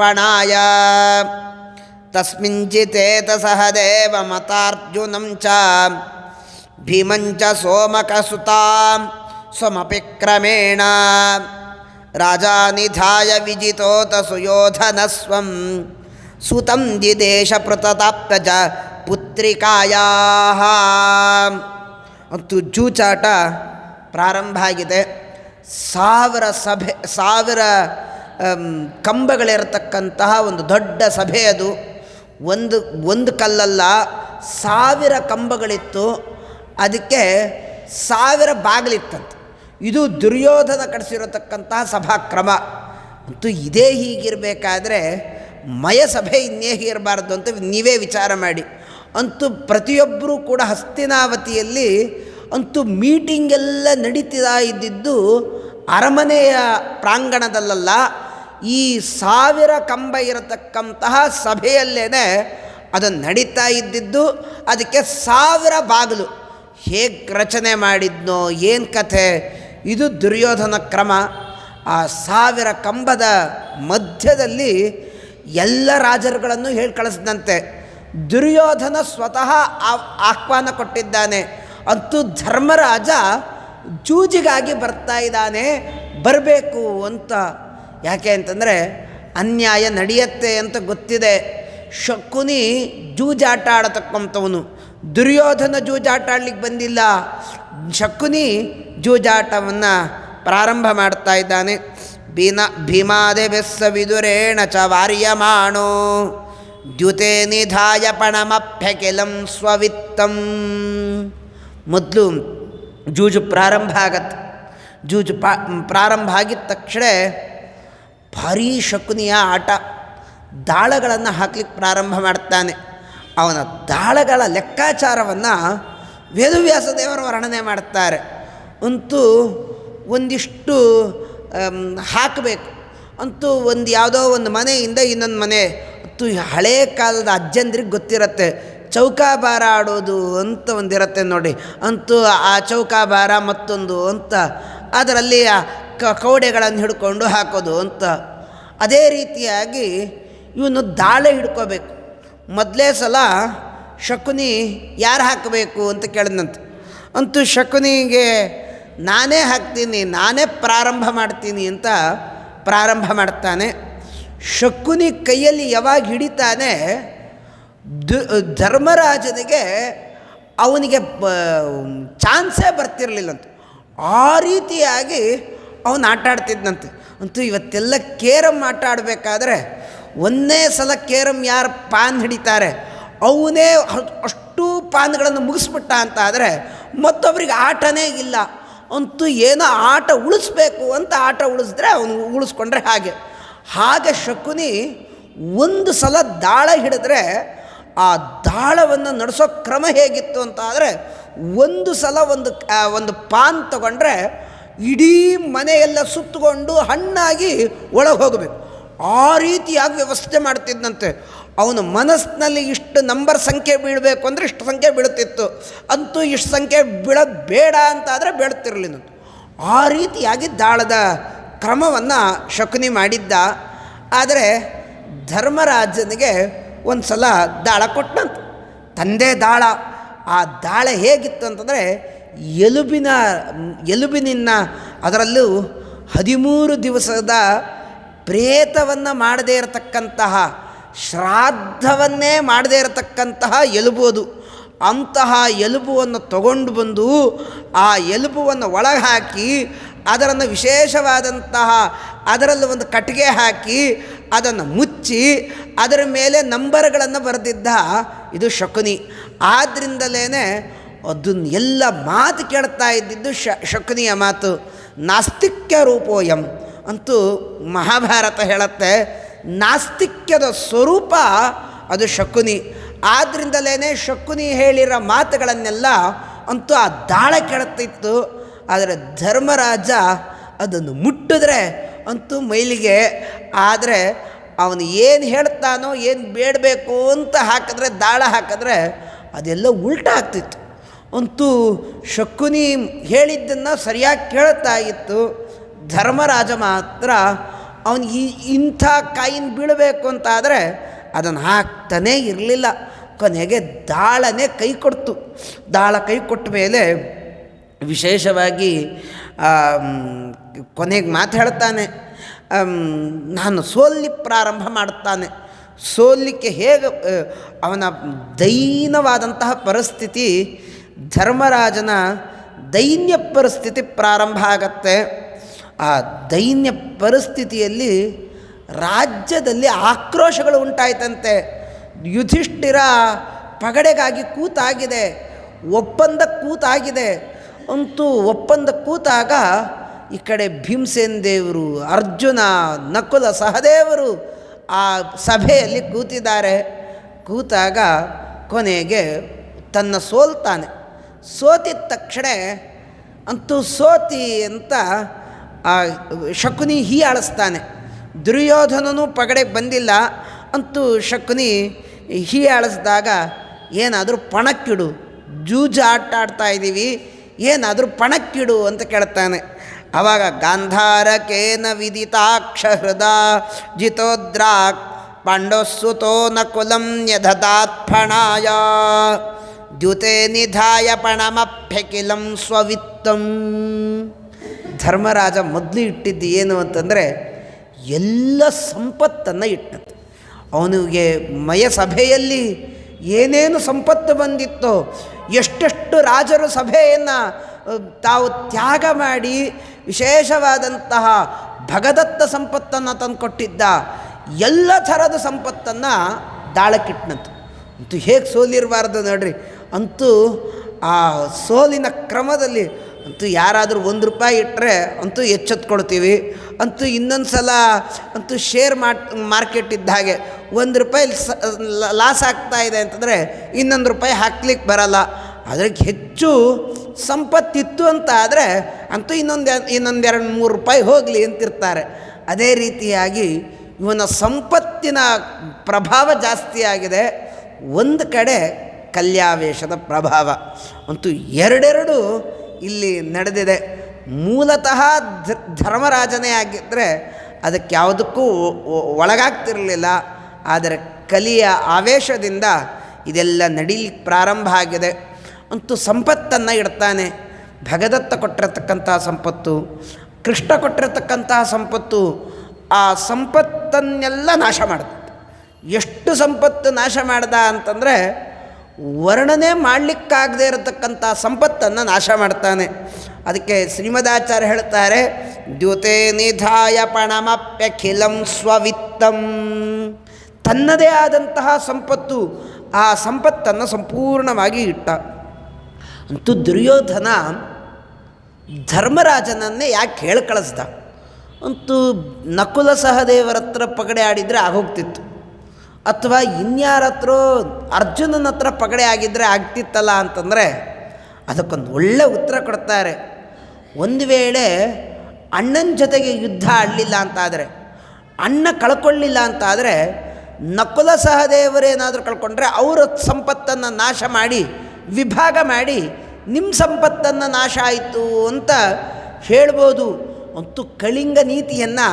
ಸಮರ್ಪಣಾಯ ತಸ್ಮಿಂಚಿತೇತ ಸಹ ದೇವಮತಾರ್ಜುನಂ ಚ ಭೀಮಂಚ ಸೋಮಕಸುತಾ ಸ್ವಮಪಿ ಕ್ರಮೇಣ ರಾಜಾ ನಿಧಾಯ ವಿಜಿತೋತ ಸುಯೋಧನ ಸ್ವಂ ಸುತಂ ದಿದೇಶ ಪೃತತಾಪ್ತಜ ಪುತ್ರಿಕಾಯಾ ಮತ್ತು ಜೂಚಾಟ ಪ್ರಾರಂಭ ಆಗಿದೆ ಸಾವಿರ ಸಭೆ ಸಾವಿರ ಆಮ್, ಕಂಬಗಳಿರತಕ್ಕಂತಹ ಒಂದು ದೊಡ್ಡ ಸಭೆ ಅದು. ಒಂದು ಒಂದು ಕಲ್ಲಲ್ಲ, ಸಾವಿರ ಕಂಬಗಳಿತ್ತು. ಅದಕ್ಕೆ ಸಾವಿರ ಬಾಗಿಲಿತ್ತಂತೆ. ಇದು ದುರ್ಯೋಧನ ಕಡಿಸಿರತಕ್ಕಂತಹ ಸಭಾಕ್ರಮ. ಅಂತೂ ಇದೇ ಹೀಗಿರಬೇಕಾದ್ರೆ ಮಯ ಸಭೆ ಇನ್ನೇ ಇರಬಾರ್ದು ಅಂತ ನೀವೇ ವಿಚಾರ ಮಾಡಿ. ಅಂತೂ ಪ್ರತಿಯೊಬ್ಬರೂ ಕೂಡ ಹಸ್ತಿನಾವತಿಯಲ್ಲಿ ಅಂತೂ ಮೀಟಿಂಗ್ ಎಲ್ಲ ನಡೀತಿದ ಇದ್ದಿದ್ದು ಅರಮನೆಯ ಪ್ರಾಂಗಣದಲ್ಲಲ್ಲ ಈ ಸಾವಿರ ಕಂಬ ಇರತಕ್ಕಂತಹ ಸಭೆಯಲ್ಲೇ ಅದು ನಡೀತಾ ಇದ್ದಿದ್ದು, ಅದಕ್ಕೆ ಸಾವಿರ ಬಾಗಿಲು. ಹೇಗೆ ರಚನೆ ಮಾಡಿದ್ನೋ, ಏನು ಕಥೆ? ಇದು ದುರ್ಯೋಧನ ಕ್ರಮ. ಆ ಸಾವಿರ ಕಂಬದ ಮಧ್ಯದಲ್ಲಿ ಎಲ್ಲ ರಾಜರುಗಳನ್ನು ಹೇಳಿ ಕಳಿಸಿದಂತೆ. ದುರ್ಯೋಧನ ಸ್ವತಃ ಆಹ್ವಾನ ಕೊಟ್ಟಿದ್ದಾನೆ. ಅಂತೂ ಧರ್ಮರಾಜ ಜೂಜಿಗಾಗಿ ಬರ್ತಾ ಇದ್ದಾನೆ. ಬರಬೇಕು ಅಂತ ಯಾಕೆ ಅಂತಂದರೆ ಅನ್ಯಾಯ ನಡೆಯತ್ತೆ ಅಂತ ಗೊತ್ತಿದೆ. ಶಕುನಿ ಜೂಜಾಟ ಆಡತಕ್ಕಂಥವನು ದುರ್ಯೋಧನ ಜೂಜಾಟ ಆಡಲಿಕ್ಕೆ ಬಂದಿಲ್ಲ. ಶಕುನಿ ಜೂಜಾಟವನ್ನು ಪ್ರಾರಂಭ ಮಾಡ್ತಾ ಇದ್ದಾನೆ. ಭೀನ ಭೀಮಾದೆ ಬೆಸ್ಸವಿದುರೇಣ ಚ ವಾರ್ಯಮಾಣೋ. ದ್ಯುತೆ ನಿಧಾಯ ಪಣಮಭ್ಯಕಿಲಂ ಸ್ವವಿತ್ತಂ. ಮೊದಲು ಜೂಜು ಪ್ರಾರಂಭ ಆಗತ್ತೆ. ಜೂಜು ಪ್ರಾರಂಭ ಆಗಿದ ತಕ್ಷಣ ಭಾರೀ ಶಕುನಿಯ ಆಟ. ದಾಳಗಳನ್ನು ಹಾಕ್ಲಿಕ್ಕೆ ಪ್ರಾರಂಭ ಮಾಡ್ತಾನೆ. ಅವನ ದಾಳಗಳ ಲೆಕ್ಕಾಚಾರವನ್ನು ವೇದವ್ಯಾಸ ದೇವರು ವರ್ಣನೆ ಮಾಡ್ತಾರೆ. ಅಂತೂ ಒಂದಿಷ್ಟು ಹಾಕಬೇಕು. ಅಂತೂ ಒಂದು ಯಾವುದೋ ಒಂದು ಮನೆಯಿಂದ ಇನ್ನೊಂದು ಮನೆ. ಅಂತೂ ಹಳೇ ಕಾಲದ ಅಜ್ಜಂದ್ರಿಗೆ ಗೊತ್ತಿರತ್ತೆ. ಚೌಕಾಬಾರ ಆಡೋದು ಅಂತ ಒಂದಿರತ್ತೆ ನೋಡಿ. ಅಂತೂ ಆ ಚೌಕಾಬಾರ ಮತ್ತೊಂದು ಅಂತ. ಅದರಲ್ಲಿ ಕ ಕೌಡೆಗಳನ್ನು ಹಿಡ್ಕೊಂಡು ಹಾಕೋದು ಅಂತ. ಅದೇ ರೀತಿಯಾಗಿ ಇವನು ದಾಳೆ ಹಿಡ್ಕೋಬೇಕು. ಮೊದಲೇ ಸಲ ಶಕುನಿ ಯಾರು ಹಾಕಬೇಕು ಅಂತ ಕೇಳಿದಂತೆ ಅಂತೂ ಶಕುನಿಗೆ, ನಾನೇ ಹಾಕ್ತೀನಿ, ನಾನೇ ಪ್ರಾರಂಭ ಮಾಡ್ತೀನಿ ಅಂತ ಪ್ರಾರಂಭ ಮಾಡ್ತಾನೆ. ಶಕುನಿ ಕೈಯಲ್ಲಿ ಯಾವಾಗ ಹಿಡಿತಾನೆ ಧರ್ಮರಾಜನಿಗೆ ಅವನಿಗೆ ಚಾನ್ಸೇ ಬರ್ತಿರಲಿಲ್ಲಂತ. ಆ ರೀತಿಯಾಗಿ ಅವನು ಆಟ ಆಡ್ತಿದ್ನಂತೆ. ಅಂತೂ ಇವತ್ತೆಲ್ಲ ಕೇರಮ್ ಆಟ ಆಡಬೇಕಾದ್ರೆ ಒಂದೇ ಸಲ ಕೇರಮ್ ಯಾರು ಪಾನ್ ಹಿಡಿತಾರೆ, ಅವನೇ ಅಷ್ಟು ಪಾನ್ಗಳನ್ನು ಮುಗಿಸ್ಬಿಟ್ಟ ಅಂತ ಆದರೆ ಮತ್ತೊಬ್ಬರಿಗೆ ಆಟನೇ ಇಲ್ಲ. ಅಂತೂ ಏನೋ ಆಟ ಉಳಿಸ್ಬೇಕು ಅಂತ ಆಟ ಉಳಿಸಿದ್ರೆ ಅವನು ಉಳಿಸ್ಕೊಂಡ್ರೆ ಹಾಗೆ. ಹಾಗೆ ಶಕುನಿ ಒಂದು ಸಲ ದಾಳ ಹಿಡಿದ್ರೆ ಆ ದಾಳವನ್ನು ನಡೆಸೋ ಕ್ರಮ ಹೇಗಿತ್ತು ಅಂತ ಆದರೆ ಒಂದು ಸಲ ಒಂದು ಒಂದು ಪಾನ್ ತಗೊಂಡ್ರೆ ಇಡೀ ಮನೆಯೆಲ್ಲ ಸುತ್ತಕೊಂಡು ಹಣ್ಣಾಗಿ ಒಳಗೆ ಹೋಗಬೇಕು. ಆ ರೀತಿಯಾಗಿ ವ್ಯವಸ್ಥೆ ಮಾಡ್ತಿದ್ದಂತೆ ಅವನ ಮನಸ್ಸಿನಲ್ಲಿ ಇಷ್ಟು ನಂಬರ್ ಸಂಖ್ಯೆ ಬೀಳಬೇಕು ಅಂದರೆ ಇಷ್ಟು ಸಂಖ್ಯೆ ಬೀಳುತ್ತಿತ್ತು ಅಂತೂ ಇಷ್ಟು ಸಂಖ್ಯೆ ಬೀಳೋದು ಬೇಡ ಅಂತಾದರೆ ಬೇಡ್ತಿರಲಿಲ್ಲ ಆ ರೀತಿಯಾಗಿ ದಾಳದ ಕ್ರಮವನ್ನು ಶಕುನಿ ಮಾಡಿದ್ದ. ಆದರೆ ಧರ್ಮರಾಜನಿಗೆ ಒಂದು ಸಲ ದಾಳ ಕೊಟ್ಟಂತ ತಂದೆ ದಾಳ. ಆ ದಾಳ ಹೇಗಿತ್ತು ಅಂತಂದರೆ ಎಲುಬಿನ, ಎಲುಬಿನಿನ್ನ ಅದರಲ್ಲೂ ಹದಿಮೂರು ದಿವಸದ ಪ್ರೇತವನ್ನು ಮಾಡದೇ ಇರತಕ್ಕಂತಹ, ಶ್ರಾದ್ದವನ್ನೇ ಮಾಡದೇ ಇರತಕ್ಕಂತಹ ಎಲುಬು ಅದು. ಅಂತಹ ಎಲುಬುವನ್ನು ತಗೊಂಡು ಬಂದು ಆ ಎಲುಬುವನ್ನು ಒಳಗೆ ಹಾಕಿ ಅದರನ್ನು ವಿಶೇಷವಾದಂತಹ ಅದರಲ್ಲಿ ಒಂದು ಕಟ್ಟಿಗೆ ಹಾಕಿ, ಅದನ್ನು ಮುಚ್ಚಿ, ಅದರ ಮೇಲೆ ನಂಬರ್ಗಳನ್ನು ಬರೆದಿದ್ದ ಇದು ಶಕುನಿ. ಆದ್ದರಿಂದಲೇ ಅದನ್ನ ಎಲ್ಲ ಮಾತು ಕೇಳ್ತಾ ಇದ್ದಿದ್ದು ಶ ಶಕುನಿಯ ಮಾತು, ನಾಸ್ತಿಕ್ಯ ರೂಪೋಯಂ ಅಂತೂ ಮಹಾಭಾರತ ಹೇಳುತ್ತೆ. ನಾಸ್ತಿಕ್ಯದ ಸ್ವರೂಪ ಅದು ಶಕುನಿ. ಆದ್ದರಿಂದಲೇ ಶಕುನಿ ಹೇಳಿರೋ ಮಾತುಗಳನ್ನೆಲ್ಲ ಅಂತೂ ಆ ದಾಳ ಕೆಡುತ್ತಿತ್ತು ಆದರೆ ಧರ್ಮರಾಜ ಅದನ್ನು ಮುಟ್ಟಿದ್ರೆ ಅಂತೂ ಮೈಲಿಗೆ, ಆದರೆ ಅವನು ಏನು ಹೇಳ್ತಾನೋ, ಏನು ಬೇಡಬೇಕು ಅಂತ ಹಾಕಿದ್ರೆ, ದಾಳ ಹಾಕಿದ್ರೆ ಅದೆಲ್ಲ ಉಲ್ಟಾ ಆಗ್ತಿತ್ತು. ಅಂತೂ ಶಕುನಿ ಹೇಳಿದ್ದನ್ನು ಸರಿಯಾಗಿ ಕೇಳ್ತಾ ಇತ್ತು. ಧರ್ಮರಾಜ ಮಾತ್ರ ಅವನು ಈ ಇಂಥ ಕಾಯಿನ ಬೀಳಬೇಕು ಅಂತಾದರೆ ಅದನ್ನು ಹಾಕ್ತಾನೇ ಇರಲಿಲ್ಲ. ಕೊನೆಗೆ ದಾಳನೇ ಕೈ ಕೊಡ್ತು. ದಾಳ ಕೈ ಕೊಟ್ಟ ಮೇಲೆ ವಿಶೇಷವಾಗಿ ಕೊನೆಗೆ ಮಾತು ಹೇಳ್ತಾನೆ. ನಾನು ಸೋಲಿ ಪ್ರಾರಂಭ ಮಾಡುತ್ತಾನೆ ಸೋಲಿಕ್ಕೆ ಹೇಗೆ ಅವನ ದೈನವಾದಂತಹ ಪರಿಸ್ಥಿತಿ ಧರ್ಮರಾಜನ ದೈನ್ಯ ಪರಿಸ್ಥಿತಿ ಪ್ರಾರಂಭ ಆಗತ್ತೆ. ಆ ದೈನ್ಯ ಪರಿಸ್ಥಿತಿಯಲ್ಲಿ ರಾಜ್ಯದಲ್ಲಿ ಆಕ್ರೋಶಗಳು ಉಂಟಾಯ್ತಂತೆ. ಯುಧಿಷ್ಠಿರ ಪಗಡೆಗಾಗಿ ಕೂತಾಗಿದೆ. ಒಪ್ಪಂದ ಕೂತಾಗಿದೆ. ಅಂತೂ ಒಪ್ಪಂದ ಕೂತಾಗ ಈ ಕಡೆ ಭೀಮಸೇನ್ ದೇವರು, ಅರ್ಜುನ, ನಕುಲ ಸಹದೇವರು ಆ ಸಭೆಯಲ್ಲಿ ಕೂತಿದ್ದಾರೆ. ಕೂತಾಗ ಕೊನೆಗೆ ತನ್ನ ಸೋಲ್ತಾನೆ. ಸೋತಿದ ತಕ್ಷಣ ಅಂತೂ ಸೋತಿ ಅಂತ ಆ ಶಕುನಿ ಹೀಯಾಳಿಸ್ತಾನೆ ದುರ್ಯೋಧನನು ಪಗಡೆಗೆ ಬಂದಿಲ್ಲ. ಅಂತೂ ಶಕುನಿ ಹೀ ಆಳಿಸ್ದಾಗ ಏನಾದರೂ ಪಣಕ್ಕಿಡು. ಜೂಜು ಆಟ ಆಡ್ತಾ ಇದ್ದೀವಿ. ಏನಾದರೂ ಪಣಕ್ಕಿಡು ಅಂತ ಕೇಳ್ತಾನೆ. ಆವಾಗ ಗಾಂಧಾರಕೇನ ವಿದಿತಾಕ್ಷ ಹೃದ ಜಿತೋದ್ರಾಕ್ ಪಾಂಡೋಸ್ಸುತೋ ನ ಕುಲಂ ಯಧದಾತ್ಫಣಾಯ ದ್ಯುತೆ ನಿಧಾಯ ಪಣಮಪ್ಯಕಿಲಂ ಸ್ವವಿತ್ತಂ. ಧರ್ಮರಾಜ ಮೊದಲು ಇಟ್ಟಿದ್ದು ಏನು ಅಂತಂದರೆ ಎಲ್ಲ ಸಂಪತ್ತನ್ನು ಇಟ್ಟದ್ದು. ಅವನಿಗೆ ಮಯ ಸಭೆಯಲ್ಲಿ ಏನೇನು ಸಂಪತ್ತು ಬಂದಿತ್ತೋ, ಎಷ್ಟೆಷ್ಟು ರಾಜರು ಸಭೆಯನ್ನು ತಾವು ತ್ಯಾಗ ಮಾಡಿ ವಿಶೇಷವಾದಂತಹ ಭಗದತ್ತ ಸಂಪತ್ತನ್ನು ತಂದುಕೊಟ್ಟಿದ್ದ ಎಲ್ಲ ಥರದ ಸಂಪತ್ತನ್ನು ದಾಳಕ್ಕಿಟ್ಟನಂತು ಅಂತೂ ಹೇಗೆ ಸೋಲಿರಬಾರ್ದು ನೋಡ್ರಿ. ಅಂತೂ ಆ ಸೋಲಿನ ಕ್ರಮದಲ್ಲಿ ಅಂತೂ ಯಾರಾದರೂ ಒಂದು ರೂಪಾಯಿ ಇಟ್ಟರೆ ಅಂತೂ ಎಚ್ಚೆತ್ಕೊಳ್ತೀವಿ. ಅಂತೂ ಇನ್ನೊಂದು ಸಲ ಅಂತೂ ಶೇರ್ ಮಾರ್ಕೆಟ್ ಇದ್ದ ಹಾಗೆ ಒಂದು ರೂಪಾಯಿ ಲಾಸ್ ಆಗ್ತಾ ಇದೆ ಅಂತಂದರೆ ಇನ್ನೊಂದು ರೂಪಾಯಿ ಹಾಕ್ಲಿಕ್ಕೆ ಬರಲ್ಲ. ಅದಕ್ಕೆ ಹೆಚ್ಚು ಸಂಪತ್ತಿತ್ತು ಅಂತ ಆದರೆ ಅಂತೂ ಇನ್ನೊಂದು ಇನ್ನೊಂದೆರಡು ಮೂರು ರೂಪಾಯಿ ಹೋಗಲಿ ಅಂತಿರ್ತಾರೆ. ಅದೇ ರೀತಿಯಾಗಿ ಇವನ ಸಂಪತ್ತಿನ ಪ್ರಭಾವ ಜಾಸ್ತಿ ಆಗಿದೆ. ಒಂದು ಕಡೆ ಕಲ್ಯಾವೇಶದ ಪ್ರಭಾವ. ಅಂತೂ ಎರಡೆರಡು ಇಲ್ಲಿ ನಡೆದಿದೆ. ಮೂಲತಃ ಧರ್ಮರಾಜನೇ ಆಗಿದ್ದರೆ ಅದಕ್ಕೆ ಯಾವುದಕ್ಕೂ ಒಳಗಾಗ್ತಿರಲಿಲ್ಲ. ಆದರೆ ಕಲಿಯ ಆವೇಶದಿಂದ ಇದೆಲ್ಲ ನಡೀಲಿಕ್ಕೆ ಪ್ರಾರಂಭ ಆಗಿದೆ. ಅಂತೂ ಸಂಪತ್ತನ್ನು ಇಡ್ತಾನೆ. ಭಗದತ್ತ ಕೊಟ್ಟಿರತಕ್ಕಂತಹ ಸಂಪತ್ತು, ಕೃಷ್ಣ ಕೊಟ್ಟಿರತಕ್ಕಂತಹ ಸಂಪತ್ತು, ಆ ಸಂಪತ್ತನ್ನೆಲ್ಲ ನಾಶ ಮಾಡುತ್ತೆ ಎಷ್ಟು ಸಂಪತ್ತು ನಾಶ ಮಾಡ್ದ ಅಂತಂದರೆ ವರ್ಣನೆ ಮಾಡಲಿಕ್ಕಾಗದೇ ಇರತಕ್ಕಂಥ ಸಂಪತ್ತನ್ನು ನಾಶ ಮಾಡ್ತಾನೆ. ಅದಕ್ಕೆ ಶ್ರೀಮದಾಚಾರ್ಯ ಹೇಳ್ತಾರೆ, ದ್ಯುತೆ ನಿಧಾಯ ಪಣಮಪ್ಯಖಿಲಂ ಸ್ವವಿತ್ತಂ. ತನ್ನದೇ ಆದಂತಹ ಸಂಪತ್ತು ಆ ಸಂಪತ್ತನ್ನು ಸಂಪೂರ್ಣವಾಗಿ ಇಟ್ಟ. ಅಂತೂ ದುರ್ಯೋಧನ ಧರ್ಮರಾಜನನ್ನೇ ಯಾಕೆ ಹೇಳಿ ಕಳಿಸ್ದ ಅಂತೂ ನಕುಲ ಸಹದೇವರ ಹತ್ರ ಪಗಡೆ ಆಡಿದರೆ ಆಗೋಗ್ತಿತ್ತು. ಅಥವಾ ಇನ್ಯಾರ ಹತ್ರ ಅರ್ಜುನನ ಹತ್ರ ಪಗಡೆ ಆಗಿದ್ದರೆ ಆಗ್ತಿತ್ತಲ್ಲ ಅಂತಂದರೆ ಅದಕ್ಕೊಂದು ಒಳ್ಳೆ ಉತ್ತರ ಕೊಡ್ತಾರೆ. ಒಂದು ವೇಳೆ ಅಣ್ಣನ ಜೊತೆಗೆ ಯುದ್ಧ ಆಡಲಿಲ್ಲ ಅಂತಾದರೆ, ಅಣ್ಣ ಕಳ್ಕೊಳ್ಳಿಲ್ಲ ಅಂತಾದರೆ ನಕುಲ ಸಹದೇವರೇನಾದರೂ ಕಳ್ಕೊಂಡ್ರೆ ಅವರ ಸಂಪತ್ತನ್ನು ನಾಶ ಮಾಡಿ, ವಿಭಾಗ ಮಾಡಿ ನಿಮ್ಮ ಸಂಪತ್ತನ್ನು ನಾಶ ಆಯಿತು ಅಂತ ಹೇಳ್ಬೋದು. ಅಂತೂ ಕಳಿಂಗ ನೀತಿಯನ್ನು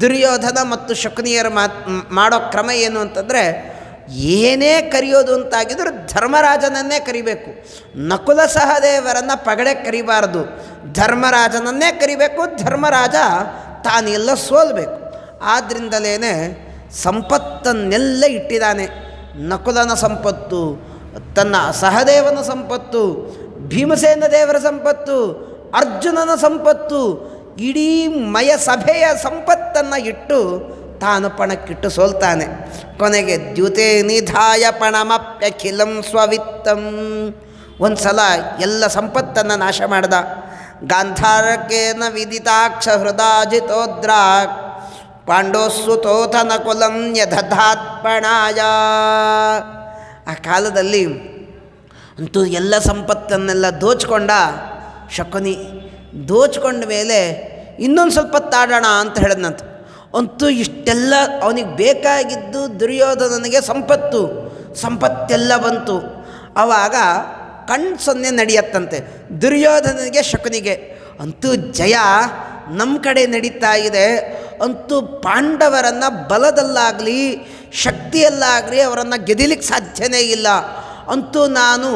ದುರ್ಯೋಧನ ಮತ್ತು ಶಕುನಿಯರು ಮಾತ್ ಮಾಡೋ ಕ್ರಮ ಏನು ಅಂತಂದರೆ, ಏನೇ ಕರೆಯೋದು ಅಂತಾಗಿದ್ರೆ ಧರ್ಮರಾಜನನ್ನೇ ಕರಿಬೇಕು. ನಕುಲ ಸಹದೇವರನ್ನು ಪಗಡೆ ಕರಿಬಾರದು. ಧರ್ಮರಾಜನನ್ನೇ ಕರಿಬೇಕು, ಧರ್ಮರಾಜ ತಾನೆಲ್ಲ ಸೋಲ್ಬೇಕು. ಆದ್ದರಿಂದಲೇ ಸಂಪತ್ತನ್ನೆಲ್ಲ ಇಟ್ಟಿದ್ದಾನೆ. ನಕುಲನ ಸಂಪತ್ತು, ತನ್ನ ಸಹದೇವನ ಸಂಪತ್ತು, ಭೀಮಸೇನ ದೇವರ ಸಂಪತ್ತು, ಅರ್ಜುನನ ಸಂಪತ್ತು ಇಡೀ ಮಯ ಸಭೆಯ ಸಂಪತ್ತನ್ನು ಇಟ್ಟು ತಾನು ಪಣಕ್ಕಿಟ್ಟು ಸೋಲ್ತಾನೆ. ಕೊನೆಗೆ ದ್ಯುತೆ ನಿಧಾಯ ಪಣಮಪ್ಯಖಿಲಂ ಸ್ವವಿತ್ತಂ. ಒಂದು ಸಲ ಎಲ್ಲ ಸಂಪತ್ತನ್ನು ನಾಶ ಮಾಡ್ದ. ಗಾಂಧಾರಕೇನ ವಿದಿತಾಕ್ಷ ಹೃದಾಜಿತೋದ್ರಾಕ್ ಪಾಂಡೋಸ್ಸುತೋಥನ ಕುಲಂ ಯಧಾತ್ಪಣಾಯ ಆ ಕಾಲದಲ್ಲಿ ಅಂತೂ ಎಲ್ಲ ಸಂಪತ್ತನ್ನೆಲ್ಲ ದೋಚ್ಕೊಂಡ ಶಕುನಿ ದೋಚ್ಕೊಂಡ ಮೇಲೆ ಇನ್ನೊಂದು ಸ್ವಲ್ಪ ತಾಡೋಣ ಅಂತ ಹೇಳಿದ್ನಂತ. ಅಂತೂ ಇಷ್ಟೆಲ್ಲ ಅವನಿಗೆ ಬೇಕಾಗಿದ್ದು ದುರ್ಯೋಧನನಿಗೆ ಸಂಪತ್ತು, ಸಂಪತ್ತೆಲ್ಲ ಬಂತು. ಆವಾಗ ಕಣ್ ಸೊನ್ನೆ ನಡೆಯತ್ತಂತೆ, ದುರ್ಯೋಧನನಿಗೆ ಶಕುನಿಗೆ. ಅಂತೂ ಜಯ ನಮ್ಮ ಕಡೆ ನಡೀತಾ ಇದೆ, ಅಂತೂ ಪಾಂಡವರನ್ನು ಬಲದಲ್ಲಾಗಲಿ, ಶಕ್ತಿಯಲ್ಲಾಗಲಿ ಅವರನ್ನು ಗೆದಿಲಿಕ್ಕೆ ಸಾಧ್ಯನೇ ಇಲ್ಲ. ಅಂತೂ ನಾನು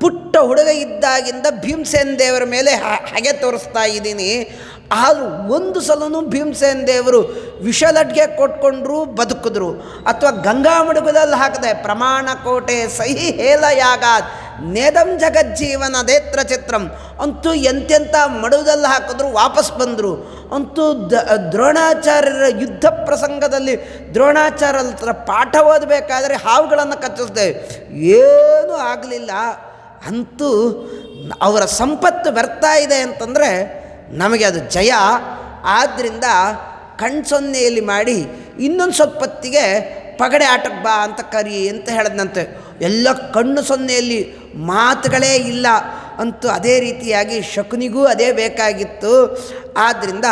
ಪುಟ್ಟ ಹುಡುಗ ಇದ್ದಾಗಿಂದ ಭೀಮಸೇನ್ ದೇವರ ಮೇಲೆ ಹಾಗೆ ತೋರಿಸ್ತಾ ಇದ್ದೀನಿ. ಆದರೂ ಒಂದು ಸಲನೂ ಭೀಮಸೇನ್ ದೇವರು ವಿಷಲಡ್ಗೆ ಕೊಟ್ಕೊಂಡ್ರು, ಬದುಕಿದ್ರು. ಅಥವಾ ಗಂಗಾ ಮಡುಗದಲ್ಲಿ ಹಾಕಿದೆ ಪ್ರಮಾಣ ಕೋಟೆ ಸಹಿ ಹೇಲಯಾಗಾದ್ ನೇದಂ ಜಗಜ್ಜೀವನ ದೇತ್ರ ಚಿತ್ರಂ. ಅಂತೂ ಎಂತೆಂಥ ಮಡುವುದಲ್ಲಿ ಹಾಕಿದ್ರು, ವಾಪಸ್ ಬಂದರು. ಅಂತೂ ದ, ದ್ರೋಣಾಚಾರ್ಯರ ಯುದ್ಧ ಪ್ರಸಂಗದಲ್ಲಿ ದ್ರೋಣಾಚಾರ್ಯರ ಪಾಠ ಓದಬೇಕಾದ್ರೆ ಹಾವುಗಳನ್ನು ಕಚ್ಚಿಸ್ದೆ. ಏನೂ ಆಗಲಿಲ್ಲ. ಅಂತೂ ಅವರ ಸಂಪತ್ತು ಬರ್ತಾ ಇದೆ ಅಂತಂದರೆ ನಮಗೆ ಅದು ಜಯ. ಆದ್ದರಿಂದ ಕಣ್ಸೊನ್ನೆಯಲ್ಲಿ ಮಾಡಿ ಇನ್ನೊಂದು ಸ್ವಲ್ಪತ್ತಿಗೆ ಪಗಡೆ ಆಟಕ್ಕೆ ಬಾ ಅಂತ ಕರಿ ಅಂತ ಹೇಳಿದ್ನಂತೆ. ಎಲ್ಲ ಕಣ್ಣು ಸೊನ್ನೆಯಲ್ಲಿ ಮಾತುಗಳೇ ಇಲ್ಲ ಅಂತೂ ಅದೇ ರೀತಿಯಾಗಿ ಶಕುನಿಗೂ ಅದೇ ಬೇಕಾಗಿತ್ತು. ಆದ್ದರಿಂದ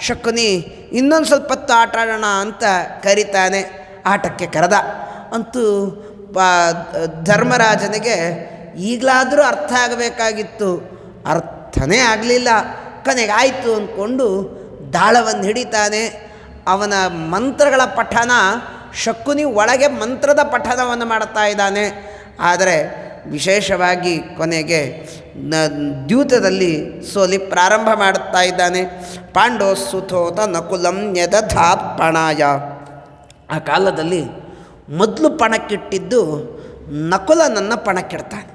ಶಕುನಿ ಇನ್ನೊಂದು ಸ್ವಲ್ಪ ಹೊತ್ತು ಆಟ ಆಡೋಣ ಅಂತ ಕರಿತಾನೆ, ಆಟಕ್ಕೆ ಕರೆದ. ಅಂತೂ ಧರ್ಮರಾಜನಿಗೆ ಈಗಲಾದರೂ ಅರ್ಥ ಆಗಬೇಕಾಗಿತ್ತು. ಅರ್ಥನೇ ಆಗಲಿಲ್ಲ. ಕೊನೆಗೆ ಆಯಿತು ಅಂದ್ಕೊಂಡು ದಾಳವನ್ನು ಹಿಡಿತಾನೆ. ಅವನ ಮಂತ್ರಗಳ ಪಠನ ಶಕುನಿ ಒಳಗೆ ಮಂತ್ರದ ಪಠನವನ್ನು ಮಾಡ್ತಾ ಇದ್ದಾನೆ. ಆದರೆ ವಿಶೇಷವಾಗಿ ಕೊನೆಗೆ ದ್ಯೂತದಲ್ಲಿ ಸೋಲಿ ಪ್ರಾರಂಭ ಮಾಡುತ್ತಾ ಇದ್ದಾನೆ. ಪಾಂಡೋ ಸುಥೋತ ನಕುಲಂ ಯದಧಾಪಣಾಯ ಆ ಕಾಲದಲ್ಲಿ ಮೊದಲು ಪಣಕ್ಕಿಟ್ಟಿದ್ದು ನಕುಲನನ್ನು ಪಣಕ್ಕಿಡ್ತಾನೆ.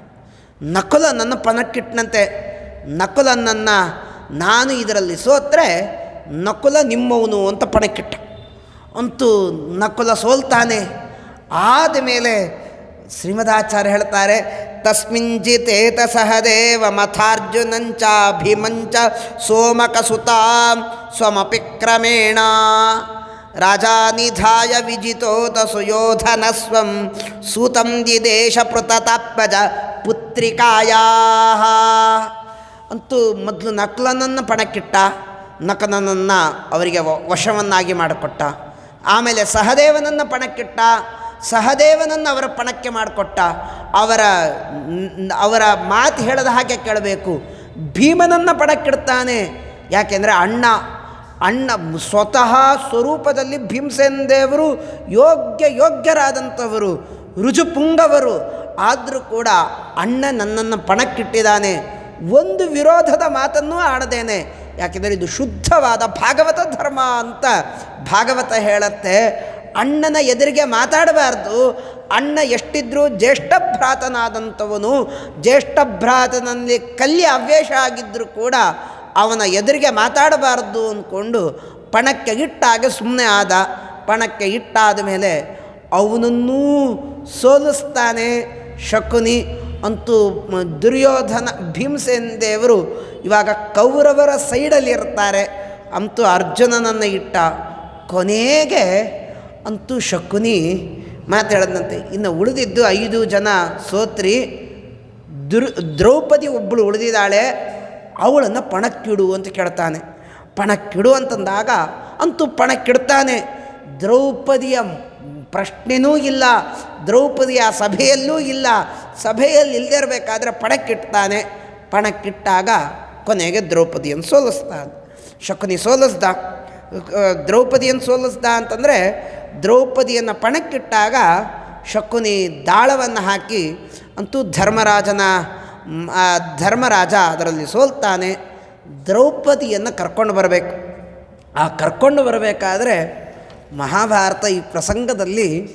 ನಕುಲನನ್ನು ಪಣಕ್ಕಿಟ್ಟನಂತೆ ನಕುಲನನ್ನು ನಾನು ಇದರಲ್ಲಿ ಸೋತ್ರೆ ನಕುಲ ನಿಮ್ಮವನು ಅಂತ ಪಣಕ್ಕಿಟ್ಟ. ಅಂತೂ ನಕುಲ ಸೋಲ್ತಾನೆ ಆದಮೇಲೆ ಶ್ರೀಮದಾಚಾರ್ಯ ಹೇಳ್ತಾರೆ ತಸ್ಮಿಂಜಿತೇತ ಸಹದೇವ ಮಥಾರ್ಜುನಂಚ ಭೀಮಂಚ ಸೋಮಕಸುತ ಸ್ವಮಪಿ ಕ್ರಮೇಣ ರಾಜಾನಿಧಾಯ ವಿಜಿತೋತ ಸುಯೋಧನ ಸ್ವಂ ಸೂತಂ ದಿದೇಶ ಪೃತತಾತ್ಮಜ ಪುತ್ರಿಕಾಯಾ ಅಂತೂ ಮೊದಲು ನಕಲನನ್ನು ಪಣಕ್ಕಿಟ್ಟ, ನಕಲನನ್ನು ಅವರಿಗೆ ವಶವನ್ನಾಗಿ ಮಾಡಿಕೊಟ್ಟ. ಆಮೇಲೆ ಸಹದೇವನನ್ನು ಪಣಕ್ಕಿಟ್ಟ, ಸಹದೇವನನ್ನು ಅವರ ಪಣಕ್ಕೆ ಮಾಡಿಕೊಟ್ಟ. ಅವರ ಅವರ ಮಾತು ಹೇಳದ ಹಾಗೆ ಕೇಳಬೇಕು. ಭೀಮನನ್ನು ಪಣಕ್ಕಿಡ್ತಾನೆ. ಯಾಕೆಂದರೆ ಅಣ್ಣ ಅಣ್ಣ ಸ್ವತಃ ಸ್ವರೂಪದಲ್ಲಿ ಭೀಮಸೇನ್ ದೇವರು ಯೋಗ್ಯ ಯೋಗ್ಯರಾದಂಥವರು, ರುಜುಪುಂಗವರು. ಆದರೂ ಕೂಡ ಅಣ್ಣ ನನ್ನನ್ನು ಪಣಕ್ಕಿಟ್ಟಿದ್ದಾನೆ. ಒಂದು ವಿರೋಧದ ಮಾತನ್ನೂ ಆಡದೇನೆ. ಯಾಕೆಂದರೆ ಇದು ಶುದ್ಧವಾದ ಭಾಗವತ ಧರ್ಮ ಅಂತ ಭಾಗವತ ಹೇಳತ್ತೆ. ಅಣ್ಣನ ಎದುರಿಗೆ ಮಾತಾಡಬಾರ್ದು. ಅಣ್ಣ ಎಷ್ಟಿದ್ರೂ ಜ್ಯೇಷ್ಠ ಭ್ರಾತನಾದಂಥವನು. ಜ್ಯೇಷ್ಠ ಭ್ರಾತನಲ್ಲಿ ಕಲ್ಲಿ ಅವ್ಯೇಷ ಆಗಿದ್ದರೂ ಕೂಡ ಅವನ ಎದುರಿಗೆ ಮಾತಾಡಬಾರ್ದು ಅಂದ್ಕೊಂಡು ಪಣಕ್ಕೆ ಇಟ್ಟಾಗ ಸುಮ್ಮನೆ ಆದ. ಪಣಕ್ಕೆ ಇಟ್ಟಾದ ಮೇಲೆ ಅವನನ್ನೂ ಸೋಲಿಸ್ತಾನೆ ಶಕುನಿ. ಅಂತೂ ದುರ್ಯೋಧನ ಭೀಮಸೇನ ದೇವರು ಇವಾಗ ಕೌರವರ ಸೈಡಲ್ಲಿ ಇರ್ತಾರೆ. ಅಂತೂ ಅರ್ಜುನನನ್ನು ಇಟ್ಟ ಕೊನೆಗೆ ಅಂತೂ ಶಕುನಿ ಮಾತಾಡದಂತೆ. ಇನ್ನು ಉಳಿದಿದ್ದು ಐದು ಜನ ಸೋತ್ರಿ. ದುರ್ ದ್ರೌಪದಿ ಒಬ್ಬಳು ಉಳಿದಿದ್ದಾಳೆ. ಅವಳನ್ನು ಪಣಕ್ಕಿಡು ಅಂತ ಕೇಳ್ತಾನೆ. ಪಣಕ್ಕಿಡು ಅಂತಂದಾಗ ಅಂತೂ ಪಣಕ್ಕಿಡ್ತಾನೆ. ದ್ರೌಪದಿಯ ಪ್ರಶ್ನೆನೂ ಇಲ್ಲ, ದ್ರೌಪದಿಯ ಸಭೆಯಲ್ಲೂ ಇಲ್ಲ. ಸಭೆಯಲ್ಲಿ ಇಲ್ಲದೇ ಇರಬೇಕಾದ್ರೆ ಪಣಕ್ಕಿಡ್ತಾನೆ. ಪಣಕ್ಕಿಟ್ಟಾಗ ಕೊನೆಗೆ ದ್ರೌಪದಿಯನ್ನು ಸೋಲಿಸ್ತಾನೆ. ಶಕುನಿ ಸೋಲಿಸ್ದ ದ್ರೌಪದಿಯನ್ನು ಸೋಲಿಸ್ದ ಅಂತಂದರೆ ದ್ರೌಪದಿಯನ್ನು ಪಣಕ್ಕಿಟ್ಟಾಗ ಶಕುನಿ ದಾಳವನ್ನು ಹಾಕಿ ಅಂತೂ ಧರ್ಮರಾಜನ ಧರ್ಮರಾಜ ಅದರಲ್ಲಿ ಸೋಲ್ತಾನೆ, ದ್ರೌಪದಿಯನ್ನು ಕರ್ಕೊಂಡು ಬರಬೇಕು. ಆ ಕರ್ಕೊಂಡು ಬರಬೇಕಾದ್ರೆ ಮಹಾಭಾರತ ಈ ಪ್ರಸಂಗದಲ್ಲಿ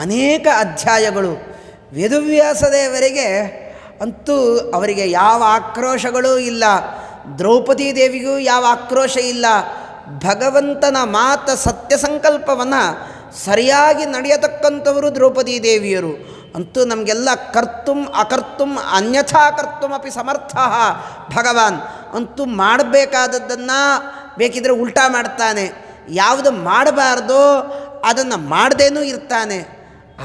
ಅನೇಕ ಅಧ್ಯಾಯಗಳು. ವೇದವ್ಯಾಸ ದೇವರಿಗೆ ಅಂತೂ ಅವರಿಗೆ ಯಾವ ಆಕ್ರೋಶಗಳೂ ಇಲ್ಲ. ದ್ರೌಪದಿ ದೇವಿಗೂ ಯಾವ ಆಕ್ರೋಶ ಇಲ್ಲ. ಭಗವಂತನ ಮಾತ ಸತ್ಯ ಸಂಕಲ್ಪವನ್ನು ಸರಿಯಾಗಿ ನಡೆಯತಕ್ಕಂಥವರು ದ್ರೌಪದಿ ದೇವಿಯರು. ಅಂತೂ ನಮಗೆಲ್ಲ ಕರ್ತುಂ ಅಕರ್ತುಂ ಅನ್ಯಥಾ ಕರ್ತುಮಪಿ ಸಮರ್ಥ ಭಗವಾನ್. ಅಂತೂ ಮಾಡಬೇಕಾದದ್ದನ್ನು ಬೇಕಿದ್ರೆ ಉಲ್ಟಾ ಮಾಡ್ತಾನೆ. ಯಾವುದು ಮಾಡಬಾರ್ದು ಅದನ್ನು ಮಾಡದೇನೂ ಇರ್ತಾನೆ.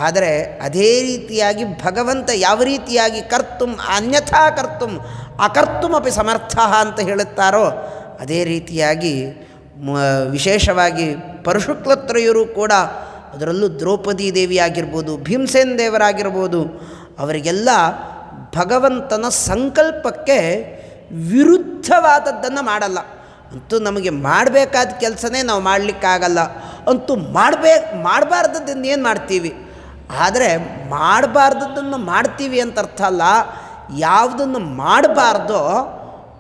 ಆದರೆ ಅದೇ ರೀತಿಯಾಗಿ ಭಗವಂತ ಯಾವ ರೀತಿಯಾಗಿ ಕರ್ತುಂ ಅನ್ಯಥಾ ಕರ್ತುಂ ಅಕರ್ತುಮಪಿ ಸಮರ್ಥ ಅಂತ ಹೇಳುತ್ತಾರೋ, ಅದೇ ರೀತಿಯಾಗಿ ವಿಶೇಷವಾಗಿ ಪರಶುಕ್ಲತ್ರಯರು ಕೂಡ ಅದರಲ್ಲೂ ದ್ರೌಪದಿ ದೇವಿ ಆಗಿರ್ಬೋದು ಭೀಮಸೇನ್ ದೇವರಾಗಿರ್ಬೋದು, ಅವರಿಗೆಲ್ಲ ಭಗವಂತನ ಸಂಕಲ್ಪಕ್ಕೆ ವಿರುದ್ಧವಾದದ್ದನ್ನು ಮಾಡಲ್ಲ. ಅಂತೂ ನಮಗೆ ಮಾಡಬೇಕಾದ ಕೆಲಸನೇ ನಾವು ಮಾಡಲಿಕ್ಕಾಗಲ್ಲ. ಅಂತೂ ಮಾಡಬೇ, ಮಾಡಬಾರ್ದದ್ದನ್ನು ಏನು ಮಾಡ್ತೀವಿ? ಆದರೆ ಮಾಡಬಾರ್ದದ್ದನ್ನು ಮಾಡ್ತೀವಿ ಅಂತ ಅರ್ಥ ಅಲ್ಲ. ಯಾವುದನ್ನು ಮಾಡಬಾರ್ದೋ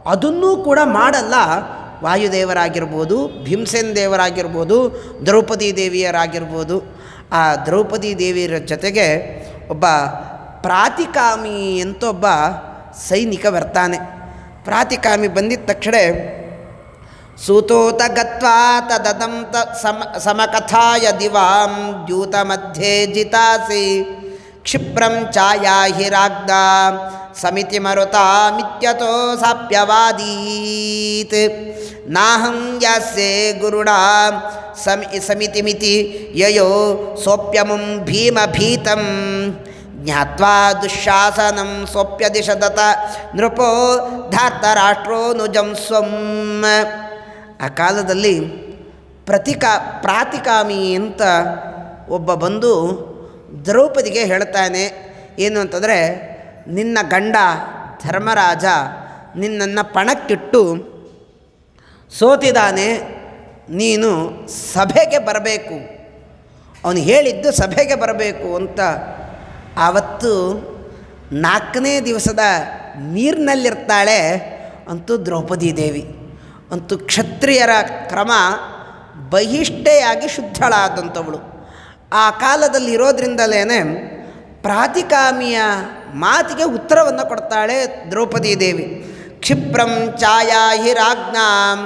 ಅದನ್ನೂ ಕೂಡ ಮಾಡಲ್ಲ. ವಾಯುದೇವರಾಗಿರ್ಬೋದು, ಭೀಮಸೇನ್ ದೇವರಾಗಿರ್ಬೋದು, ದ್ರೌಪದಿ ದೇವಿಯರಾಗಿರ್ಬೋದು. ಆ ದ್ರೌಪದಿ ದೇವಿಯರ ಜೊತೆಗೆ ಒಬ್ಬ ಪ್ರಾತಿಕಾಮಿ ಅಂತ ಒಬ್ಬ ಸೈನಿಕ ಬರ್ತಾನೆ. ಪ್ರಾತಿಕಾಮಿ ಬಂದಿದ್ದ ತಕ್ಷಣ ಸೂತೋತ ಗತ್ವಾ ತದದಂ ತ ಸಮ, ಸಮಕಥಾಯ ದಿವಾಂ ದ್ಯೂತ ಮಧ್ಯೆ ಜಿತಾಸಿ. ಕ್ಷಿಪ್ರಂ ಚಾಯಾಹಿರಾಗ್ದ ಸಮಿತಿ ಮರುತಾ ಮಿತ್ಯತೋ ಸಾಪ್ಯವಾದೀತ್. ನಾಹಂ ಯಾಸ್ಯೆ ಗುರುಣ. ಸಮಿ ಸಮಿತಿಮಿತಿ ಯಯೋ ಸೋಪ್ಯಮುಂ ಭೀಮಭೀತಂ ಜ್ಞಾತ್ವಾ ದುಃಶಾಸನಂ ಸೋಪ್ಯದಿಶದತ ನೃಪೋ ಧಾರ್ತರಾಷ್ಟ್ರೋನುಜಂ ಸ್ವಂ. ಆ ಕಾಲದಲ್ಲಿ ಪ್ರತಿಕಾ, ಪ್ರಾತಿಕಾಮಿ ಅಂತ ಒಬ್ಬ ಬಂದು ದ್ರೌಪದಿಗೆ ಹೇಳ್ತಾನೆ, ಏನು ಅಂತಂದರೆ, ನಿನ್ನ ಗಂಡ ಧರ್ಮರಾಜ ನಿನ್ನನ್ನು ಪಣಕ್ಕಿಟ್ಟು ಸೋತಿದ್ದಾನೆ ನೀನು ಸಭೆಗೆ ಬರಬೇಕು. ಅವನು ಹೇಳಿದ್ದು ಸಭೆಗೆ ಬರಬೇಕು ಅಂತ ಆವತ್ತು ನಾಲ್ಕನೇ ದಿವಸದ ನೀರಿನಲ್ಲಿರ್ತಾಳೆ ಅಂತೂ ದ್ರೌಪದಿ ದೇವಿ. ಅಂತೂ ಕ್ಷತ್ರಿಯರ ಕ್ರಮ ಬಹಿಷ್ಠೆಯಾಗಿ ಶುದ್ಧಳಾದಂಥವಳು. ಆ ಕಾಲದಲ್ಲಿ ಇರೋದ್ರಿಂದಲೇ ಪ್ರಾತಿಕಾಮಿಯ ಮಾತಿಗೆ ಉತ್ತರವನ್ನು ಕೊಡ್ತಾಳೆ ದ್ರೌಪದಿ ದೇವಿ. ಕ್ಷಿಪ್ರಂ ಛಾಯಾ ಹಿರಾಜ್ಞಾಂ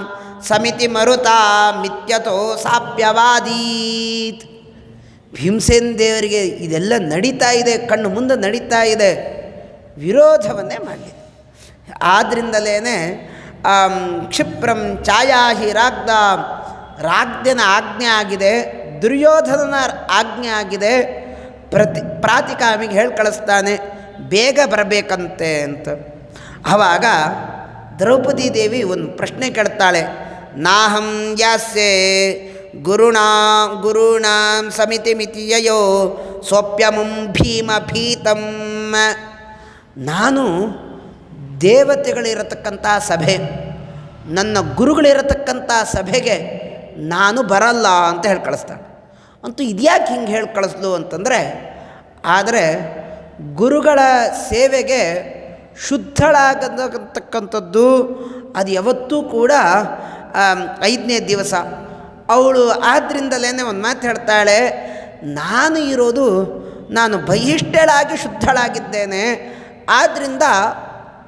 ಸಮಿತಿ ಮರುತಾ ಮಿತ್ಯತೋ ಸಾಪ್ಯವಾದೀತ್. ಭೀಮಸೇನ್ ದೇವರಿಗೆ ಇದೆಲ್ಲ ನಡೀತಾ ಇದೆ, ಕಣ್ಣು ಮುಂದೆ ನಡೀತಾ ಇದೆ, ವಿರೋಧವನ್ನೇ ಮಾಡಿ ಆದ್ದರಿಂದಲೇ ಕ್ಷಿಪ್ರಂ ಛಾಯಾಹಿ ರಾಗ್ದ ರಾಗ್ದನ ಆಜ್ಞೆ ಆಗಿದೆ. ದುರ್ಯೋಧನನ ಆಜ್ಞೆ ಆಗಿದೆ. ಪ್ರತಿ ಪ್ರಾತಿಕಾಮಿಗೆ ಹೇಳಿ ಕಳಿಸ್ತಾನೆ, ಬೇಗ ಬರಬೇಕಂತೆ ಅಂತ. ಆವಾಗ ದ್ರೌಪದಿ ದೇವಿ ಒಂದು ಪ್ರಶ್ನೆ ಕೇಳ್ತಾಳೆ, ನಾಹಂ ಯಾಸೆ ಗುರುಣಾ, ಗುರುಣಾಂ ಸಮಿತಿ ಮಿತಿಯಯೋ ಸೋಪ್ಯಮಂ ಭೀಮ ಭೀತಂ. ನಾನು ದೇವತೆಗಳಿರತಕ್ಕಂಥ ಸಭೆ, ನನ್ನ ಗುರುಗಳಿರತಕ್ಕಂಥ ಸಭೆಗೆ ನಾನು ಬರಲ್ಲ ಅಂತ ಹೇಳಿ ಕಳಿಸ್ತಾಳೆ. ಅಂತೂ ಇದ್ಯಾಕೆ ಹಿಂಗೆ ಹೇಳಿ ಕಳಿಸ್ಲು ಅಂತಂದರೆ, ಆದರೆ ಗುರುಗಳ ಸೇವೆಗೆ ಶುದ್ಧಳಾಗತಕ್ಕಂಥದ್ದು ಅದು ಯಾವತ್ತೂ ಕೂಡ ಐದನೇ ದಿವಸ. ಅವಳು ಆದ್ದರಿಂದಲೇ ಒಂದು ಮಾತು ಹೇಳ್ತಾಳೆ, ನಾನು ಇರೋದು, ನಾನು ಬಹಿಷ್ಠಳಾಗಿ ಶುದ್ಧಳಾಗಿದ್ದೇನೆ ಆದ್ದರಿಂದ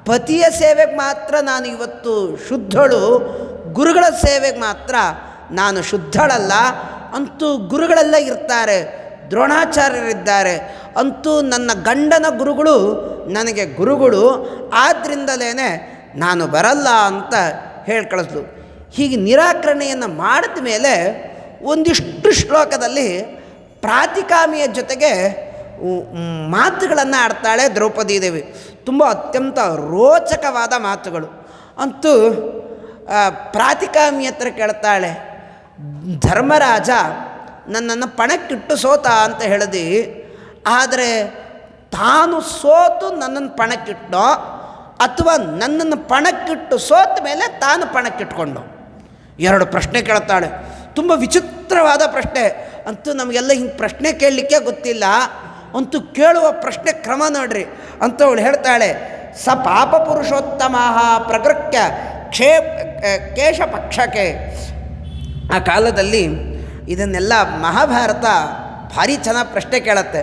ಪತಿಯ ಸೇವೆಗೆ ಮಾತ್ರ ನಾನು ಇವತ್ತು ಶುದ್ಧಳು, ಗುರುಗಳ ಸೇವೆಗೆ ಮಾತ್ರ ನಾನು ಶುದ್ಧಳಲ್ಲ ಅಂತೂ ಗುರುಗಳೆಲ್ಲ ಇರ್ತಾರೆ, ದ್ರೋಣಾಚಾರ್ಯರಿದ್ದಾರೆ. ಅಂತೂ ನನ್ನ ಗಂಡನ ಗುರುಗಳು ನನಗೆ ಗುರುಗಳು ಆದ್ದರಿಂದಲೇ ನಾನು ಬರಲ್ಲ ಅಂತ ಹೇಳಿ ಹೀಗೆ ನಿರಾಕರಣೆಯನ್ನು ಮಾಡಿದ ಮೇಲೆ ಒಂದಿಷ್ಟು ಶ್ಲೋಕದಲ್ಲಿ ಪ್ರಾತಿಕಾಮಿಯ ಜೊತೆಗೆ ಮಾತುಗಳನ್ನು ಆಡ್ತಾಳೆ ದ್ರೌಪದಿ ದೇವಿ ತುಂಬ ಅತ್ಯಂತ ರೋಚಕವಾದ ಮಾತುಗಳು. ಅಂತೂ ಪ್ರಾತಿಕಾಮಿ ಹತ್ರ ಕೇಳ್ತಾಳೆ ಧರ್ಮರಾಜ ನನ್ನನ್ನು ಪಣಕ್ಕಿಟ್ಟು ಸೋತ ಅಂತ ಹೇಳಿದಿ, ಆದರೆ ತಾನು ಸೋತು ನನ್ನನ್ನು ಪಣಕ್ಕಿಟ್ಟೋ ಅಥವಾ ನನ್ನನ್ನು ಪಣಕ್ಕಿಟ್ಟು ಸೋತ ಮೇಲೆ ತಾನು ಪಣಕ್ಕಿಟ್ಕೊಂಡು? ಎರಡು ಪ್ರಶ್ನೆ ಕೇಳ್ತಾಳೆ. ತುಂಬ ವಿಚಿತ್ರವಾದ ಪ್ರಶ್ನೆ. ಅಂತೂ ನಮಗೆಲ್ಲ ಹಿಂಗೆ ಪ್ರಶ್ನೆ ಕೇಳಲಿಕ್ಕೆ ಗೊತ್ತಿಲ್ಲ. ಅಂತೂ ಕೇಳುವ ಪ್ರಶ್ನೆ ಕ್ರಮ ನೋಡ್ರಿ. ಅಂತ ಅವಳು ಹೇಳ್ತಾಳೆ, ಸ ಪಾಪ ಪುರುಷೋತ್ತಮ ಪ್ರಕೃತ್ಯ ಕ್ಷೇ ಕೇಶ ಪಕ್ಷಕ್ಕೆ ಆ ಕಾಲದಲ್ಲಿ ಇದನ್ನೆಲ್ಲ ಮಹಾಭಾರತ ಭಾರಿ ಚೆನ್ನಾಗಿ ಪ್ರಶ್ನೆ ಕೇಳತ್ತೆ.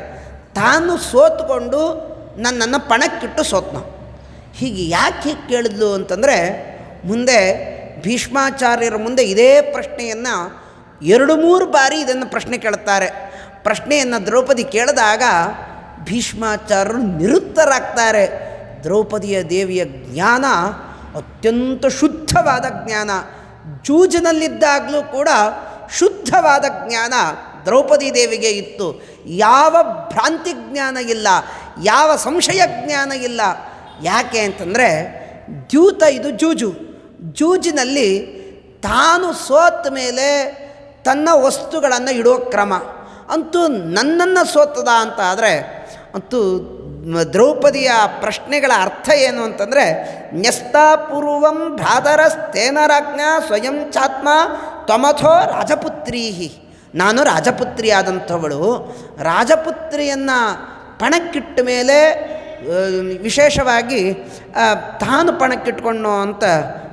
ತಾನು ಸೋತ್ಕೊಂಡು ನನ್ನನ್ನು ಪಣಕ್ಕಿಟ್ಟು ಸೋತ್ನ. ಹೀಗೆ ಯಾಕೆ ಹೀಗೆ ಕೇಳಿದ್ಲು ಅಂತಂದರೆ ಮುಂದೆ ಭೀಷ್ಮಾಚಾರ್ಯರ ಮುಂದೆ ಇದೇ ಪ್ರಶ್ನೆಯನ್ನು ಎರಡು ಮೂರು ಬಾರಿ ಇದನ್ನು ಪ್ರಶ್ನೆ ಕೇಳುತ್ತಾರೆ. ಪ್ರಶ್ನೆಯನ್ನು ದ್ರೌಪದಿ ಕೇಳಿದಾಗ ಭೀಷ್ಮಾಚಾರ್ಯರು ನಿರುತ್ತರಾಗ್ತಾರೆ. ದ್ರೌಪದಿಯ ದೇವಿಯ ಜ್ಞಾನ ಅತ್ಯಂತ ಶುದ್ಧವಾದ ಜ್ಞಾನ. ಜೂಜಿನಲ್ಲಿದ್ದಾಗಲೂ ಕೂಡ ಶುದ್ಧವಾದ ಜ್ಞಾನ ದ್ರೌಪದಿ ದೇವಿಗೆ ಇತ್ತು. ಯಾವ ಭ್ರಾಂತಿ ಜ್ಞಾನ ಇಲ್ಲ, ಯಾವ ಸಂಶಯ ಜ್ಞಾನ ಇಲ್ಲ. ಯಾಕೆ ಅಂತಂದರೆ ದ್ಯೂತ ಇದು ಜೂಜು. ಜೂಜಿನಲ್ಲಿ ತಾನು ಸೋತ ಮೇಲೆ ತನ್ನ ವಸ್ತುಗಳನ್ನು ಇಡೋ ಕ್ರಮ. ಅಂತೂ ನನ್ನನ್ನು ಸೋತದ ಅಂತ ಆದರೆ ಅಂತೂ ದ್ರೌಪದಿಯ ಪ್ರಶ್ನೆಗಳ ಅರ್ಥ ಏನು ಅಂತಂದರೆ ನ್ಯಸ್ತಾಪೂರ್ವಂ ಭ್ರಾತರಸ್ತೇನ ರಾಜ್ಞ ಸ್ವಯಂ ಚಾತ್ಮ ತ್ವಮಥೋ ರಾಜಪುತ್ರೀಹಿ. ನಾನು ರಾಜಪುತ್ರಿ ಆದಂಥವಳು ರಾಜಪುತ್ರಿಯನ್ನು ಪಣಕ್ಕಿಟ್ಟ ಮೇಲೆ ವಿಶೇಷವಾಗಿ ತಾನು ಪಣಕ್ಕಿಟ್ಕೊಂಡು ಅಂತ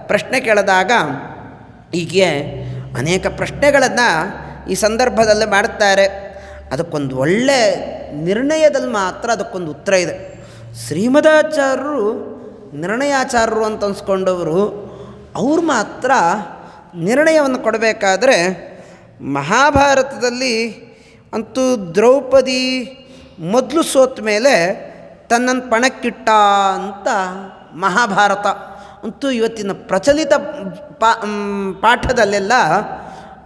ಪ್ರಶ್ನೆ ಕೇಳಿದಾಗ, ಹೀಗೆ ಅನೇಕ ಪ್ರಶ್ನೆಗಳನ್ನು ಈ ಸಂದರ್ಭದಲ್ಲಿ ಮಾಡ್ತಾರೆ. ಅದಕ್ಕೊಂದು ಒಳ್ಳೆ ನಿರ್ಣಯದಲ್ಲಿ ಮಾತ್ರ ಅದಕ್ಕೊಂದು ಉತ್ತರ ಇದೆ. ಶ್ರೀಮದಾಚಾರ್ಯರು, ನಿರ್ಣಯಾಚಾರ್ಯರು ಅಂತ ಅನ್ಸ್ಕೊಂಡವರು, ಅವ್ರು ಮಾತ್ರ ನಿರ್ಣಯವನ್ನು ಕೊಡಬೇಕಾದ್ರೆ ಮಹಾಭಾರತದಲ್ಲಿ ಅಂತೂ ದ್ರೌಪದಿ ಮೊದಲು ಸೋತ ಮೇಲೆ ತನ್ನನ್ನು ಪಣಕ್ಕಿಟ್ಟ ಅಂತ ಮಹಾಭಾರತ ಅಂತೂ ಇವತ್ತಿನ ಪ್ರಚಲಿತ ಪಾ ಪಾಠದಲ್ಲೆಲ್ಲ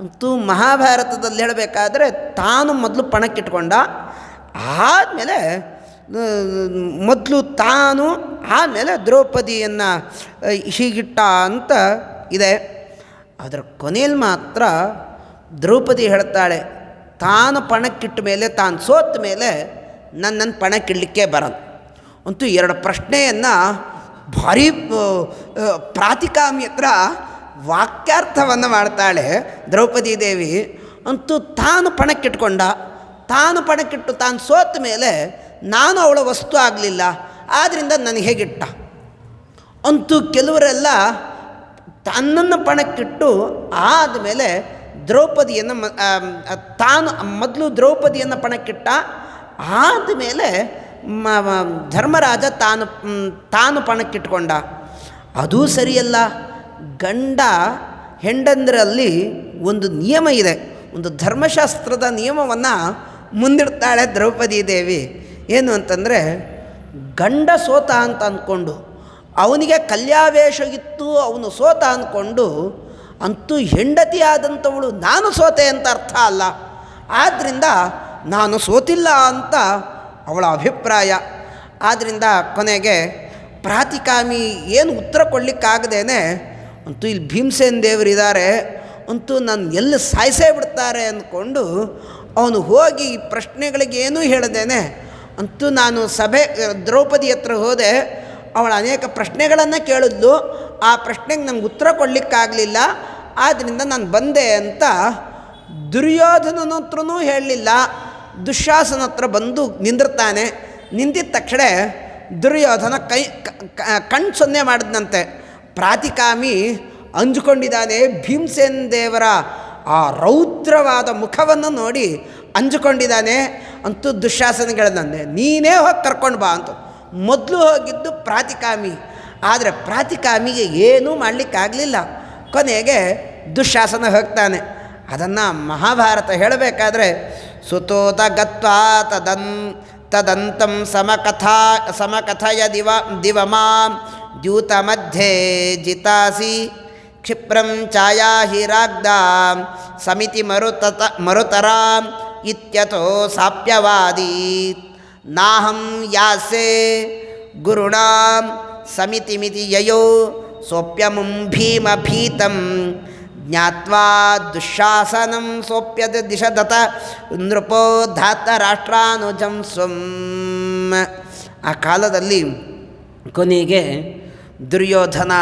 ಅಂತೂ ಮಹಾಭಾರತದಲ್ಲಿ ಹೇಳಬೇಕಾದ್ರೆ ತಾನು ಮೊದಲು ಪಣಕ್ಕಿಟ್ಕೊಂಡ ಆದಮೇಲೆ ಮೊದಲು ತಾನು ಆಮೇಲೆ ದ್ರೌಪದಿಯನ್ನು ಹೀಗಿಟ್ಟ ಅಂತ ಇದೆ. ಅದರ ಕೊನೆಯಲ್ಲಿ ಮಾತ್ರ ದ್ರೌಪದಿ ಹೇಳ್ತಾಳೆ ತಾನು ಪಣಕ್ಕಿಟ್ಟ ಮೇಲೆ ತಾನು ಸೋತ ಮೇಲೆ ನನ್ನನ್ನು ಪಣಕ್ಕಿಡಲಿಕ್ಕೆ ಬರಲ್ಲ. ಅಂತೂ ಎರಡು ಪ್ರಶ್ನೆಯನ್ನು ಭಾರಿ ಆ, ಆ, ಪ್ರಾತಿಕಾಮಿ ಹತ್ರ ವಾಕ್ಯಾರ್ಥವನ್ನು ಮಾಡ್ತಾಳೆ ದ್ರೌಪದಿ ದೇವಿ. ಅಂತೂ ತಾನು ಪಣಕ್ಕಿಟ್ಕೊಂಡ. ತಾನು ಪಣಕ್ಕಿಟ್ಟು ತಾನು ಸೋತ ಮೇಲೆ ನಾನು ಅವಳ ವಸ್ತು ಆಗಲಿಲ್ಲ. ಆದ್ದರಿಂದ ನನಗೆ ಹೇಗಿಟ್ಟ? ಅಂತೂ ಕೆಲವರೆಲ್ಲ ತನ್ನನ್ನು ಪಣಕ್ಕಿಟ್ಟು ಆದಮೇಲೆ ದ್ರೌಪದಿಯನ್ನು ಮ ತಾನು ಮೊದಲು ದ್ರೌಪದಿಯನ್ನು ಪಣಕ್ಕಿಟ್ಟ. ಆದಮೇಲೆ ಮ, ಧರ್ಮರಾಜ ತಾನು ತಾನು ಪಣಕ್ಕಿಟ್ಕೊಂಡ. ಅದೂ ಸರಿಯಲ್ಲ. ಗಂಡ ಹೆಂಡಂದರಲ್ಲಿ ಒಂದು ನಿಯಮ ಇದೆ. ಒಂದು ಧರ್ಮಶಾಸ್ತ್ರದ ನಿಯಮವನ್ನು ಮುಂದಿಡ್ತಾಳೆ ದ್ರೌಪದಿ ದೇವಿ. ಏನು ಅಂತಂದರೆ, ಗಂಡ ಸೋತ ಅಂತ ಅಂದ್ಕೊಂಡು ಅವನಿಗೆ ಕಲ್ಯಾವೇಶ ಇತ್ತು, ಅವನು ಸೋತ ಅಂದ್ಕೊಂಡು ಅಂತೂ ಹೆಂಡತಿ ಆದಂಥವಳು ನಾನು ಸೋತೆ ಅಂತ ಅರ್ಥ ಅಲ್ಲ. ಆದ್ದರಿಂದ ನಾನು ಸೋತಿಲ್ಲ ಅಂತ ಅವಳ ಅಭಿಪ್ರಾಯ. ಆದ್ದರಿಂದ ಕೊನೆಗೆ, ಪ್ರಾತಿಕಾಮಿ ಏನು ಉತ್ತರ ಕೊಡಲಿಕ್ಕಾಗದೇನೆ ಅಂತೂ ಇಲ್ಲಿ ಭೀಮಸೇನ್ ದೇವರಿದ್ದಾರೆ, ಅಂತೂ ನಾನು ಎಲ್ಲಿ ಸಾಯಿಸೇ ಬಿಡ್ತಾರೆ ಅಂದ್ಕೊಂಡು ಅವನು ಹೋಗಿ ಪ್ರಶ್ನೆಗಳಿಗೆ ಏನೂ ಹೇಳದೇನೆ. ಅಂತೂ ನಾನು ಸಭೆ, ದ್ರೌಪದಿ ಹತ್ರ ಹೋದೆ, ಅವಳು ಅನೇಕ ಪ್ರಶ್ನೆಗಳನ್ನು ಕೇಳಿದ್ಲು. ಆ ಪ್ರಶ್ನೆಗೆ ನನಗೆ ಉತ್ತರ ಕೊಡಲಿಕ್ಕಾಗಲಿಲ್ಲ. ಆದ್ದರಿಂದ ನಾನು ಬಂದೆ ಅಂತ ದುರ್ಯೋಧನನ ಹತ್ರನೂ ಹೇಳಲಿಲ್ಲ. ದುಶ್ಯಾಸನ ಹತ್ರ ಬಂದು ನಿಂದಿರ್ತಾನೆ. ನಿಂತಿದ ತಕ್ಷಣ ದುರ್ಯೋಧನ ಕೈ, ಕಣ್ ಸೊನ್ನೆ ಮಾಡಿದ್ನಂತೆ. ಪ್ರಾತಿಕಾಮಿ ಅಂಜುಕೊಂಡಿದ್ದಾನೆ ಭೀಮಸೇನ್ ದೇವರ ಆ ರೌದ್ರವಾದ ಮುಖವನ್ನು ನೋಡಿ ಅಂಜುಕೊಂಡಿದ್ದಾನೆ. ಅಂತೂ ದುಶ್ಯಾಸನಗಳನ್ನೇ ನೀನೇ ಹೋಗಿ ಕರ್ಕೊಂಡು ಬಾ ಅಂತ. ಮೊದಲು ಹೋಗಿದ್ದು ಪ್ರಾತಿಕಾಮಿ. ಆದರೆ ಪ್ರಾತಿಕಾಮಿಗೆ ಏನೂ ಮಾಡಲಿಕ್ಕಾಗಲಿಲ್ಲ ಕೊನೆಗೆ ದುಶ್ಯಾಸನ ಹೋಗ್ತಾನೆ. ಅದನ್ನು ಮಹಾಭಾರತ ಹೇಳಬೇಕಾದ್ರೆ, ಸುತೋತ ಗತ್ವಾ ತದನ್, ತದಂತಂ ಸಮಕಥಾ ಸಮಕಥಯ ದಿವ ದಿವಮಾಂ ದ್ಯೂತ ಮಧ್ಯೆ ಜಿತಾಸಿ ಕ್ಷಿಪ್ರಂ ಛಾಯಾಹಿರಾಗ್ದಾಂ ಸಮಿತಿ ಮರುತತ ಮರುತರಾಂ ಇತ್ಯತೋ ಸಾಪ್ಯವಾದೀತ್ ನಾಹಂ ಯಾಸೆ ಗುರುಣಾಂ ಸಮಿತಿಮಿತಿ ಯಯೋ ಸೋಪ್ಯಮುಂ ಭೀಮ ಭೀತಂ ಜ್ಞಾತ್ವಾ ದುಶಾಸನಂ ಸೋಪ್ಯದ ದಿಶದತ ನೃಪೋ ಧಾತ ರಾಷ್ಟ್ರಾನುಜಂ ಸ್ವಂ ಆ ಕಾಲದಲ್ಲಿ ಕೊನೆಗೆ ದುರ್ಯೋಧನ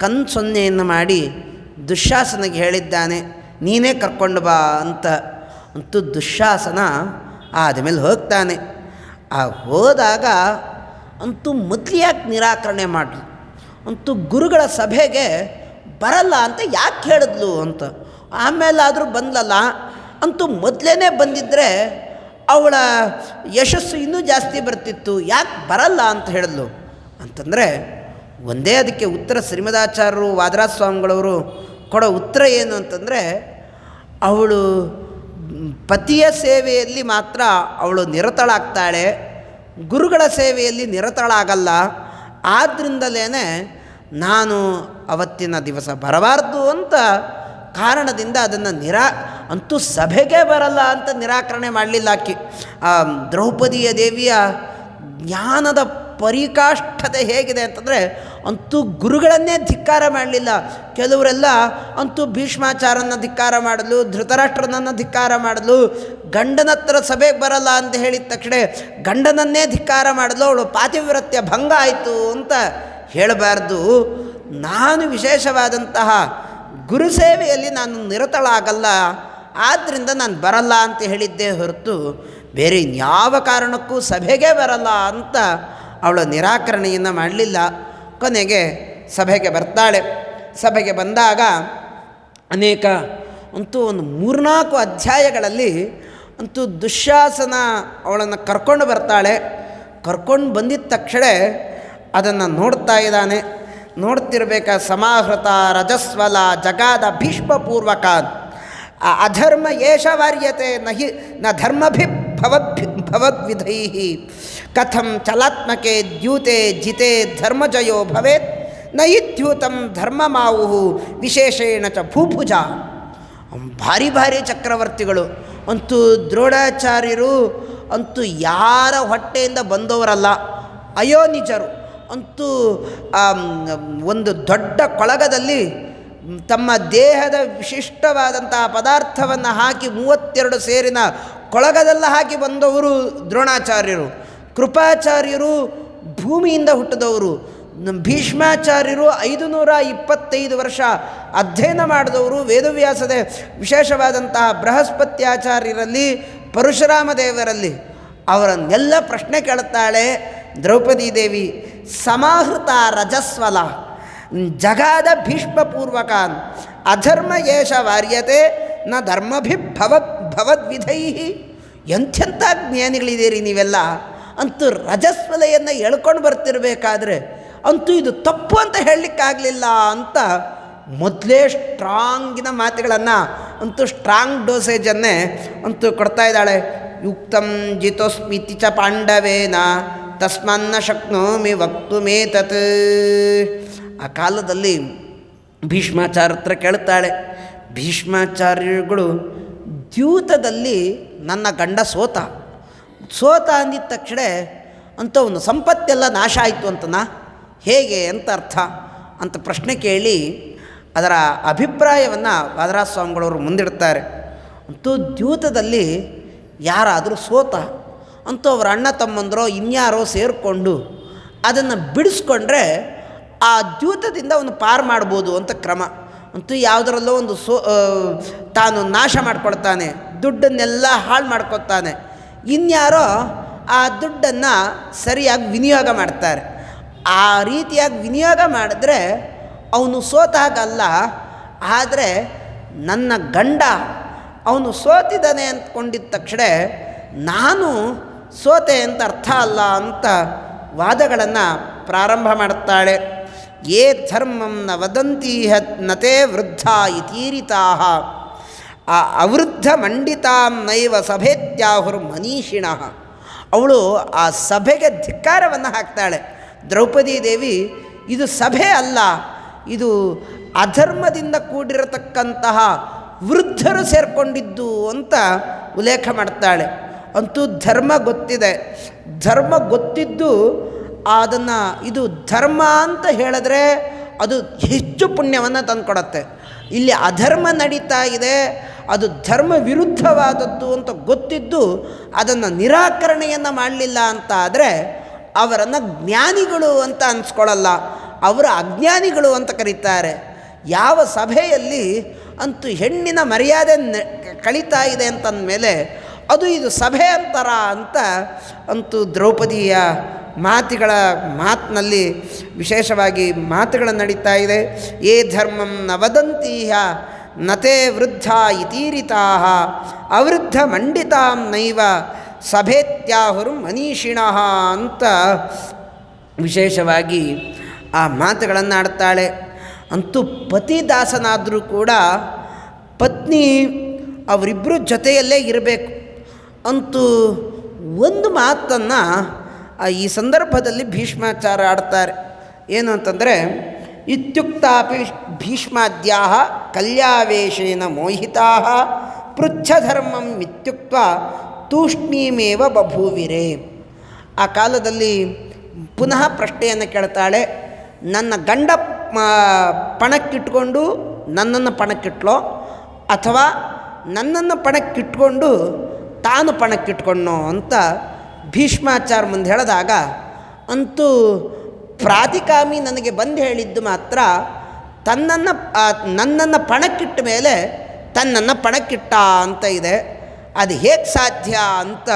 ಕನ್ಸೊನ್ನೆಯನ್ನು ಮಾಡಿ ದುಶ್ಯಾಸನಿಗೆ ಹೇಳಿದ್ದಾನೆ, ನೀನೇ ಕರ್ಕೊಂಡು ಬಾ ಅಂತ. ಅಂತೂ ದುಶ್ಯಾಸನ ಆದಮೇಲೆ ಹೋಗ್ತಾನೆ. ಆ ಹೋದಾಗ ಅಂತೂ ಮೊದಲು ಯಾಕೆ ನಿರಾಕರಣೆ ಮಾಡಲು. ಅಂತೂ ಗುರುಗಳ ಸಭೆಗೆ ಬರಲ್ಲ ಅಂತ ಯಾಕೆ ಹೇಳಿದ್ಲು ಅಂತ. ಆಮೇಲಾದರೂ ಬಂದಲಲ್ಲ, ಅಂತೂ ಮೊದಲೇ ಬಂದಿದ್ದರೆ ಅವಳ ಯಶಸ್ಸು ಇನ್ನೂ ಜಾಸ್ತಿ ಬರ್ತಿತ್ತು, ಯಾಕೆ ಬರಲ್ಲ ಅಂತ ಹೇಳಿದ್ಲು. ಅಂತಂದರೆ ಒಂದೇ ಅದಕ್ಕೆ ಉತ್ತರ ಶ್ರೀಮದಾಚಾರ್ಯರು ವಾದರಾಜ ಸ್ವಾಮಿಗಳವರು ಕೊಡೋ ಉತ್ತರ ಏನು ಅಂತಂದರೆ, ಅವಳು ಪತಿಯ ಸೇವೆಯಲ್ಲಿ ಮಾತ್ರ ಅವಳು ನಿರತಳಾಗ್ತಾಳೆ, ಗುರುಗಳ ಸೇವೆಯಲ್ಲಿ ನಿರತಳಾಗಲ್ಲ. ಆದ್ದರಿಂದಲೇ ನಾನು ಅವತ್ತಿನ ದಿವಸ ಬರಬಾರ್ದು ಅಂತ ಕಾರಣದಿಂದ ಅದನ್ನು ನಿರಾ, ಅಂತೂ ಸಭೆಗೆ ಬರಲ್ಲ ಅಂತ ನಿರಾಕರಣೆ ಮಾಡಲಿಲ್ಲ ಆಕಿ. ಆ, ದ್ರೌಪದಿಯ ದೇವಿಯ ಜ್ಞಾನದ ಪರಿಕಾಷ್ಠತೆ ಹೇಗಿದೆ ಅಂತಂದರೆ ಅಂತೂ ಗುರುಗಳನ್ನೇ ಧಿಕ್ಕಾರ ಮಾಡಲಿಲ್ಲ. ಕೆಲವರೆಲ್ಲ ಅಂತೂ ಭೀಷ್ಮಾಚಾರನ ಧಿಕ್ಕಾರ ಮಾಡಲು, ಧೃತರಾಷ್ಟ್ರನನ್ನು ಧಿಕ್ಕಾರ ಮಾಡಲು ಗಂಡನ ಹತ್ರ ಸಭೆಗೆ ಬರಲ್ಲ ಅಂತ ಹೇಳಿದ ತಕ್ಷಣ ಗಂಡನನ್ನೇ ಧಿಕ್ಕಾರ ಮಾಡಲು ಅವಳು ಪಾತಿವ್ರತ್ಯ ಭಂಗ ಆಯಿತು ಅಂತ ಹೇಳಬಾರ್ದು. ನಾನು ವಿಶೇಷವಾದಂತಹ ಗುರು ಸೇವೆಯಲ್ಲಿ ನಾನು ನಿರತಳಾಗಲ್ಲ. ಆದ್ದರಿಂದ ನಾನು ಬರಲ್ಲ ಅಂತ ಹೇಳಿದ್ದೇ ಹೊರತು ಬೇರೆ ಇನ್ಯಾವ ಕಾರಣಕ್ಕೂ ಸಭೆಗೆ ಬರಲ್ಲ ಅಂತ ಅವಳು ನಿರಾಕರಣೆಯನ್ನು ಮಾಡಲಿಲ್ಲ. ಕೊನೆಗೆ ಸಭೆಗೆ ಬರ್ತಾಳೆ. ಸಭೆಗೆ ಬಂದಾಗ ಅನೇಕ ಅಂತೂ ಒಂದು ಮೂರ್ನಾಲ್ಕು ಅಧ್ಯಾಯಗಳಲ್ಲಿ ಅಂತೂ ದುಶ್ಯಾಸನ ಅವಳನ್ನು ಕರ್ಕೊಂಡು ಬರ್ತಾಳೆ. ಕರ್ಕೊಂಡು ಬಂದಿದ್ದ ತಕ್ಷಣ ಅದನ್ನು ನೋಡ್ತಾ ಇದ್ದಾನೆ. ನೋಡ್ತಿರ್ಬೇಕ ಸಮಾಹೃತ ರಜಸ್ವಲ ಜಗಾದ ಪೂರ್ವಕ ಅಧರ್ಮ ಏಷ ವಾರ್ಯತೆ ನಹಿ ನ ಧರ್ಮಭಿ ಭವದ್ಭಿ ಭವದ್ವಿಧೈ ಕಥಂ ಚಲಾತ್ಮಕೆ ದ್ಯೂತೆ ಜಿತೆ ಧರ್ಮಜಯೋ ಭವೇತ್ನ ಧರ್ಮ ಮಾವು ವಿಶೇಷೇಣ ಚ ಭೂಭುಜ ಭಾರಿ ಭಾರಿ ಚಕ್ರವರ್ತಿಗಳು ಅಂತೂ ದ್ರೋಣಾಚಾರ್ಯರು ಅಂತೂ ಯಾರ ಹೊಟ್ಟೆಯಿಂದ ಬಂದವರಲ್ಲ ಅಯೋನಿಜರು ಅಂತೂ ಆಮ್, ಒಂದು ದೊಡ್ಡ ಕೊಳಗದಲ್ಲಿ ತಮ್ಮ ದೇಹದ ವಿಶಿಷ್ಟವಾದಂತಹ ಪದಾರ್ಥವನ್ನು ಹಾಕಿ ಮೂವತ್ತೆರಡು ಸೇರಿನ ಕೊಳಗದಲ್ಲ ಹಾಕಿ ಬಂದವರು ದ್ರೋಣಾಚಾರ್ಯರು. ಕೃಪಾಚಾರ್ಯರು ಭೂಮಿಯಿಂದ ಹುಟ್ಟಿದವರು. ಭೀಷ್ಮಾಚಾರ್ಯರು ಐದು ನೂರ ಇಪ್ಪತ್ತೈದು ವರ್ಷ ಅಧ್ಯಯನ ಮಾಡಿದವರು. ವೇದವ್ಯಾಸದ ವಿಶೇಷವಾದಂತಹ ಬೃಹಸ್ಪತ್ಯಾಚಾರ್ಯರಲ್ಲಿ ಪರಶುರಾಮ ದೇವರಲ್ಲಿ ಅವರನ್ನೆಲ್ಲ ಪ್ರಶ್ನೆ ಕೇಳುತ್ತಾಳೆ, ದ್ರೌಪದಿ ದೇವಿ, ಸಮಾಹೃತ ರಜಸ್ವಲ, ಜಗಾದ ಭೀಷ್ಮಪೂರ್ವಕಾನ್ ಅಧರ್ಮ ಯೇಷ ವಾರ್ಯತೆ, ನ ಧರ್ಮಭಿ ಭವದ್ ಭವದ್ವಿಧೈ. ಎಂಥೆಂಥ ಜ್ಞಾನಿಗಳಿದ್ದೀರಿ ನೀವೆಲ್ಲ? ಅಂತೂ ರಜಸ್ವಲೆಯನ್ನು ಎಳ್ಕೊಂಡು ಬರ್ತಿರಬೇಕಾದ್ರೆ ಅಂತೂ ಇದು ತಪ್ಪು ಅಂತ ಹೇಳಲಿಕ್ಕಾಗಲಿಲ್ಲ ಅಂತ ಮೊದಲೇ ಸ್ಟ್ರಾಂಗಿನ ಮಾತುಗಳನ್ನು, ಅಂತೂ ಸ್ಟ್ರಾಂಗ್ ಡೋಸೇಜನ್ನೇ ಅಂತೂ ಕೊಡ್ತಾ ಇದ್ದಾಳೆ. ಯುಕ್ತಂ ಜಿತೋಸ್ಮಿತಿ ಚ ಪಾಂಡವೇನ, ತಸ್ಮನ್ನ ಶಕ್ನೋಮಿ ವಕ್ತು ಮೇ ತತ್ ಆ ಕಾಲದಲ್ಲಿ ಭೀಷ್ಮಾಚಾರ್ಯ ಹತ್ರ ಕೇಳ್ತಾಳೆ ಭೀಷ್ಮಾಚಾರ್ಯಗಳು ದ್ಯೂತದಲ್ಲಿ ನನ್ನ ಗಂಡ ಸೋತ. ಸೋತ ಅಂದಿದ್ದ ತಕ್ಷಣ ಅಂತ ಒಂದು ಸಂಪತ್ತೆಲ್ಲ ನಾಶ ಆಯಿತು ಅಂತನಾ? ಹೇಗೆ ಅಂತ ಅರ್ಥ? ಅಂತ ಪ್ರಶ್ನೆ ಕೇಳಿ ಅದರ ಅಭಿಪ್ರಾಯವನ್ನು ವಾದರಾಜ ಸ್ವಾಮಿಗಳವರು ಮುಂದಿಡ್ತಾರೆ. ಅಂತೂ ದ್ಯೂತದಲ್ಲಿ ಯಾರಾದರೂ ಸೋತ, ಅಂತೂ ಅವರ ಅಣ್ಣ ತಮ್ಮಂದರೋ ಇನ್ಯಾರೋ ಸೇರಿಕೊಂಡು ಅದನ್ನು ಬಿಡಿಸ್ಕೊಂಡ್ರೆ ಆ ದ್ಯೂತದಿಂದ ಅವನು ಪಾರು ಮಾಡ್ಬೋದು ಅಂತ ಕ್ರಮ. ಅಂತೂ ಯಾವುದರಲ್ಲೋ ಒಂದು ಸೋ ತಾನು ನಾಶ ಮಾಡ್ಕೊಳ್ತಾನೆ, ದುಡ್ಡನ್ನೆಲ್ಲ ಹಾಳು ಮಾಡ್ಕೊತಾನೆ ಇನ್ಯಾರೋ ಆ ದುಡ್ಡನ್ನು ಸರಿಯಾಗಿ ವಿನಿಯೋಗ ಮಾಡ್ತಾರೆ. ಆ ರೀತಿಯಾಗಿ ವಿನಿಯೋಗ ಮಾಡಿದ್ರೆ ಅವನು ಸೋತಾಗಲ್ಲ, ಆದರೆ ನನ್ನ ಗಂಡ ಅವನು ಸೋತಿದ್ದಾನೆ ಅಂದ್ಕೊಂಡಿದ್ದ ತಕ್ಷಣ ನಾನು ಸೋತೆ ಅಂತ ಅರ್ಥ ಅಲ್ಲ ಅಂತ ವಾದಗಳನ್ನು ಪ್ರಾರಂಭ ಮಾಡುತ್ತಾಳೆ ಯೇ ಧರ್ಮಂ ನ ವದಂತಿ ನತೆ ವೃದ್ಧ ಇತೀರಿತಾ ಆ ಅವೃದ್ಧ ಮಂಡಿತಾಂ ನೈವ ಸಭೆತ್ಯಾಹುರ್ ಮನೀಷಿಣ. ಅವಳು ಆ ಸಭೆಗೆ ಧಿಕ್ಕಾರವನ್ನು ಹಾಕ್ತಾಳೆ. ದ್ರೌಪದಿ ದೇವಿ, ಇದು ಸಭೆ ಅಲ್ಲ, ಇದು ಅಧರ್ಮದಿಂದ ಕೂಡಿರತಕ್ಕಂತಹ ವೃದ್ಧರು ಸೇರಿಕೊಂಡಿದ್ದು ಅಂತ ಉಲ್ಲೇಖ ಮಾಡ್ತಾಳೆ. ಅಂತೂ ಧರ್ಮ ಗೊತ್ತಿದೆ. ಧರ್ಮ ಗೊತ್ತಿದ್ದು ಅದನ್ನು ಇದು ಧರ್ಮ ಅಂತ ಹೇಳಿದ್ರೆ ಅದು ಹೆಚ್ಚು ಪುಣ್ಯವನ್ನು ತಂದುಕೊಡತ್ತೆ. ಇಲ್ಲಿ ಅಧರ್ಮ ನಡೀತಾ ಇದೆ, ಅದು ಧರ್ಮ ವಿರುದ್ಧವಾದದ್ದು ಅಂತ ಗೊತ್ತಿದ್ದು ಅದನ್ನು ನಿರಾಕರಣೆಯನ್ನು ಮಾಡಲಿಲ್ಲ ಅಂತ ಆದರೆ ಅವರನ್ನು ಜ್ಞಾನಿಗಳು ಅಂತ ಅನ್ಸ್ಕೊಳ್ಳಲ್ಲ ಅವರು ಅಜ್ಞಾನಿಗಳು ಅಂತ ಕರೀತಾರೆ. ಯಾವ ಸಭೆಯಲ್ಲಿ ಅಂತೂ ಹೆಣ್ಣಿನ ಮರ್ಯಾದೆ ಕಳೀತಾ ಇದೆ ಅಂತಂದಮೇಲೆ ಅದು ಇದು ಸಭೆ ಅಂತಾರ ಅಂತ ಅಂತೂ ದ್ರೌಪದಿಯ ಮಾತುಗಳ ಮಾತಿನಲ್ಲಿ ವಿಶೇಷವಾಗಿ ಮಾತುಗಳು ನಡೀತಾ ಇದೆ. ಏ ಧರ್ಮಂ ನವದಂತೀಯ ನತೆ ವೃದ್ಧ ಇತೀರಿತಾ ಅವೃದ್ಧ ಮಂಡಿತಾಂ ನೈವ, ಸಭೇತ್ಯಾಹುರು ಮನೀಷಿಣ ಅಂತ ವಿಶೇಷವಾಗಿ ಆ ಮಾತುಗಳನ್ನು ಆಡ್ತಾಳೆ ಅಂತೂ ಪತಿದಾಸನಾದರೂ ಕೂಡ ಪತ್ನಿ ಅವರಿಬ್ಬರು ಜೊತೆಯಲ್ಲೇ ಇರಬೇಕು. ಅಂತೂ ಒಂದು ಮಾತನ್ನು ಈ ಸಂದರ್ಭದಲ್ಲಿ ಭೀಷ್ಮಾಚಾರ ಆಡ್ತಾರೆ. ಏನು ಅಂತಂದರೆ, ಇತ್ಯುಕ್ತಾಪಿ ಭೀಷ್ಮಾದ್ಯಾ ಕಲ್ಯಾವೇಶೇನ ಮೋಹಿತಾ ಪೃಚ್ಛಧರ್ಮಂ ಇತ್ಯುಕ್ತ ತೂಷ್ಣೀಮೇವ ಬಭೂವಿರೆ. ಆ ಕಾಲದಲ್ಲಿ ಪುನಃ ಪ್ರಶ್ನೆಯನ್ನು ಕೇಳ್ತಾಳೆ, ನನ್ನ ಗಂಡ ಪಣಕ್ಕಿಟ್ಕೊಂಡು ನನ್ನನ್ನು ಪಣಕ್ಕಿಟ್ಲೋ? ಅಥವಾ ನನ್ನನ್ನು ಪಣಕ್ಕಿಟ್ಕೊಂಡು ತಾನು ಪಣಕ್ಕಿಟ್ಕೊಂಡೋ ಅಂತ ಭೀಷ್ಮಾಚಾರ ಮುಂದೆ ಹೇಳಿದಾಗ, ಅಂತೂ ಪ್ರಾತಿಕಾಮಿ ನನಗೆ ಬಂದು ಹೇಳಿದ್ದು ಮಾತ್ರ, ತನ್ನನ್ನು ನನ್ನನ್ನು ಪಣಕ್ಕಿಟ್ಟ ಮೇಲೆ ತನ್ನನ್ನು ಪಣಕ್ಕಿಟ್ಟ ಅಂತ ಇದೆ. ಅದು ಹೇಗೆ ಸಾಧ್ಯ? ಅಂತ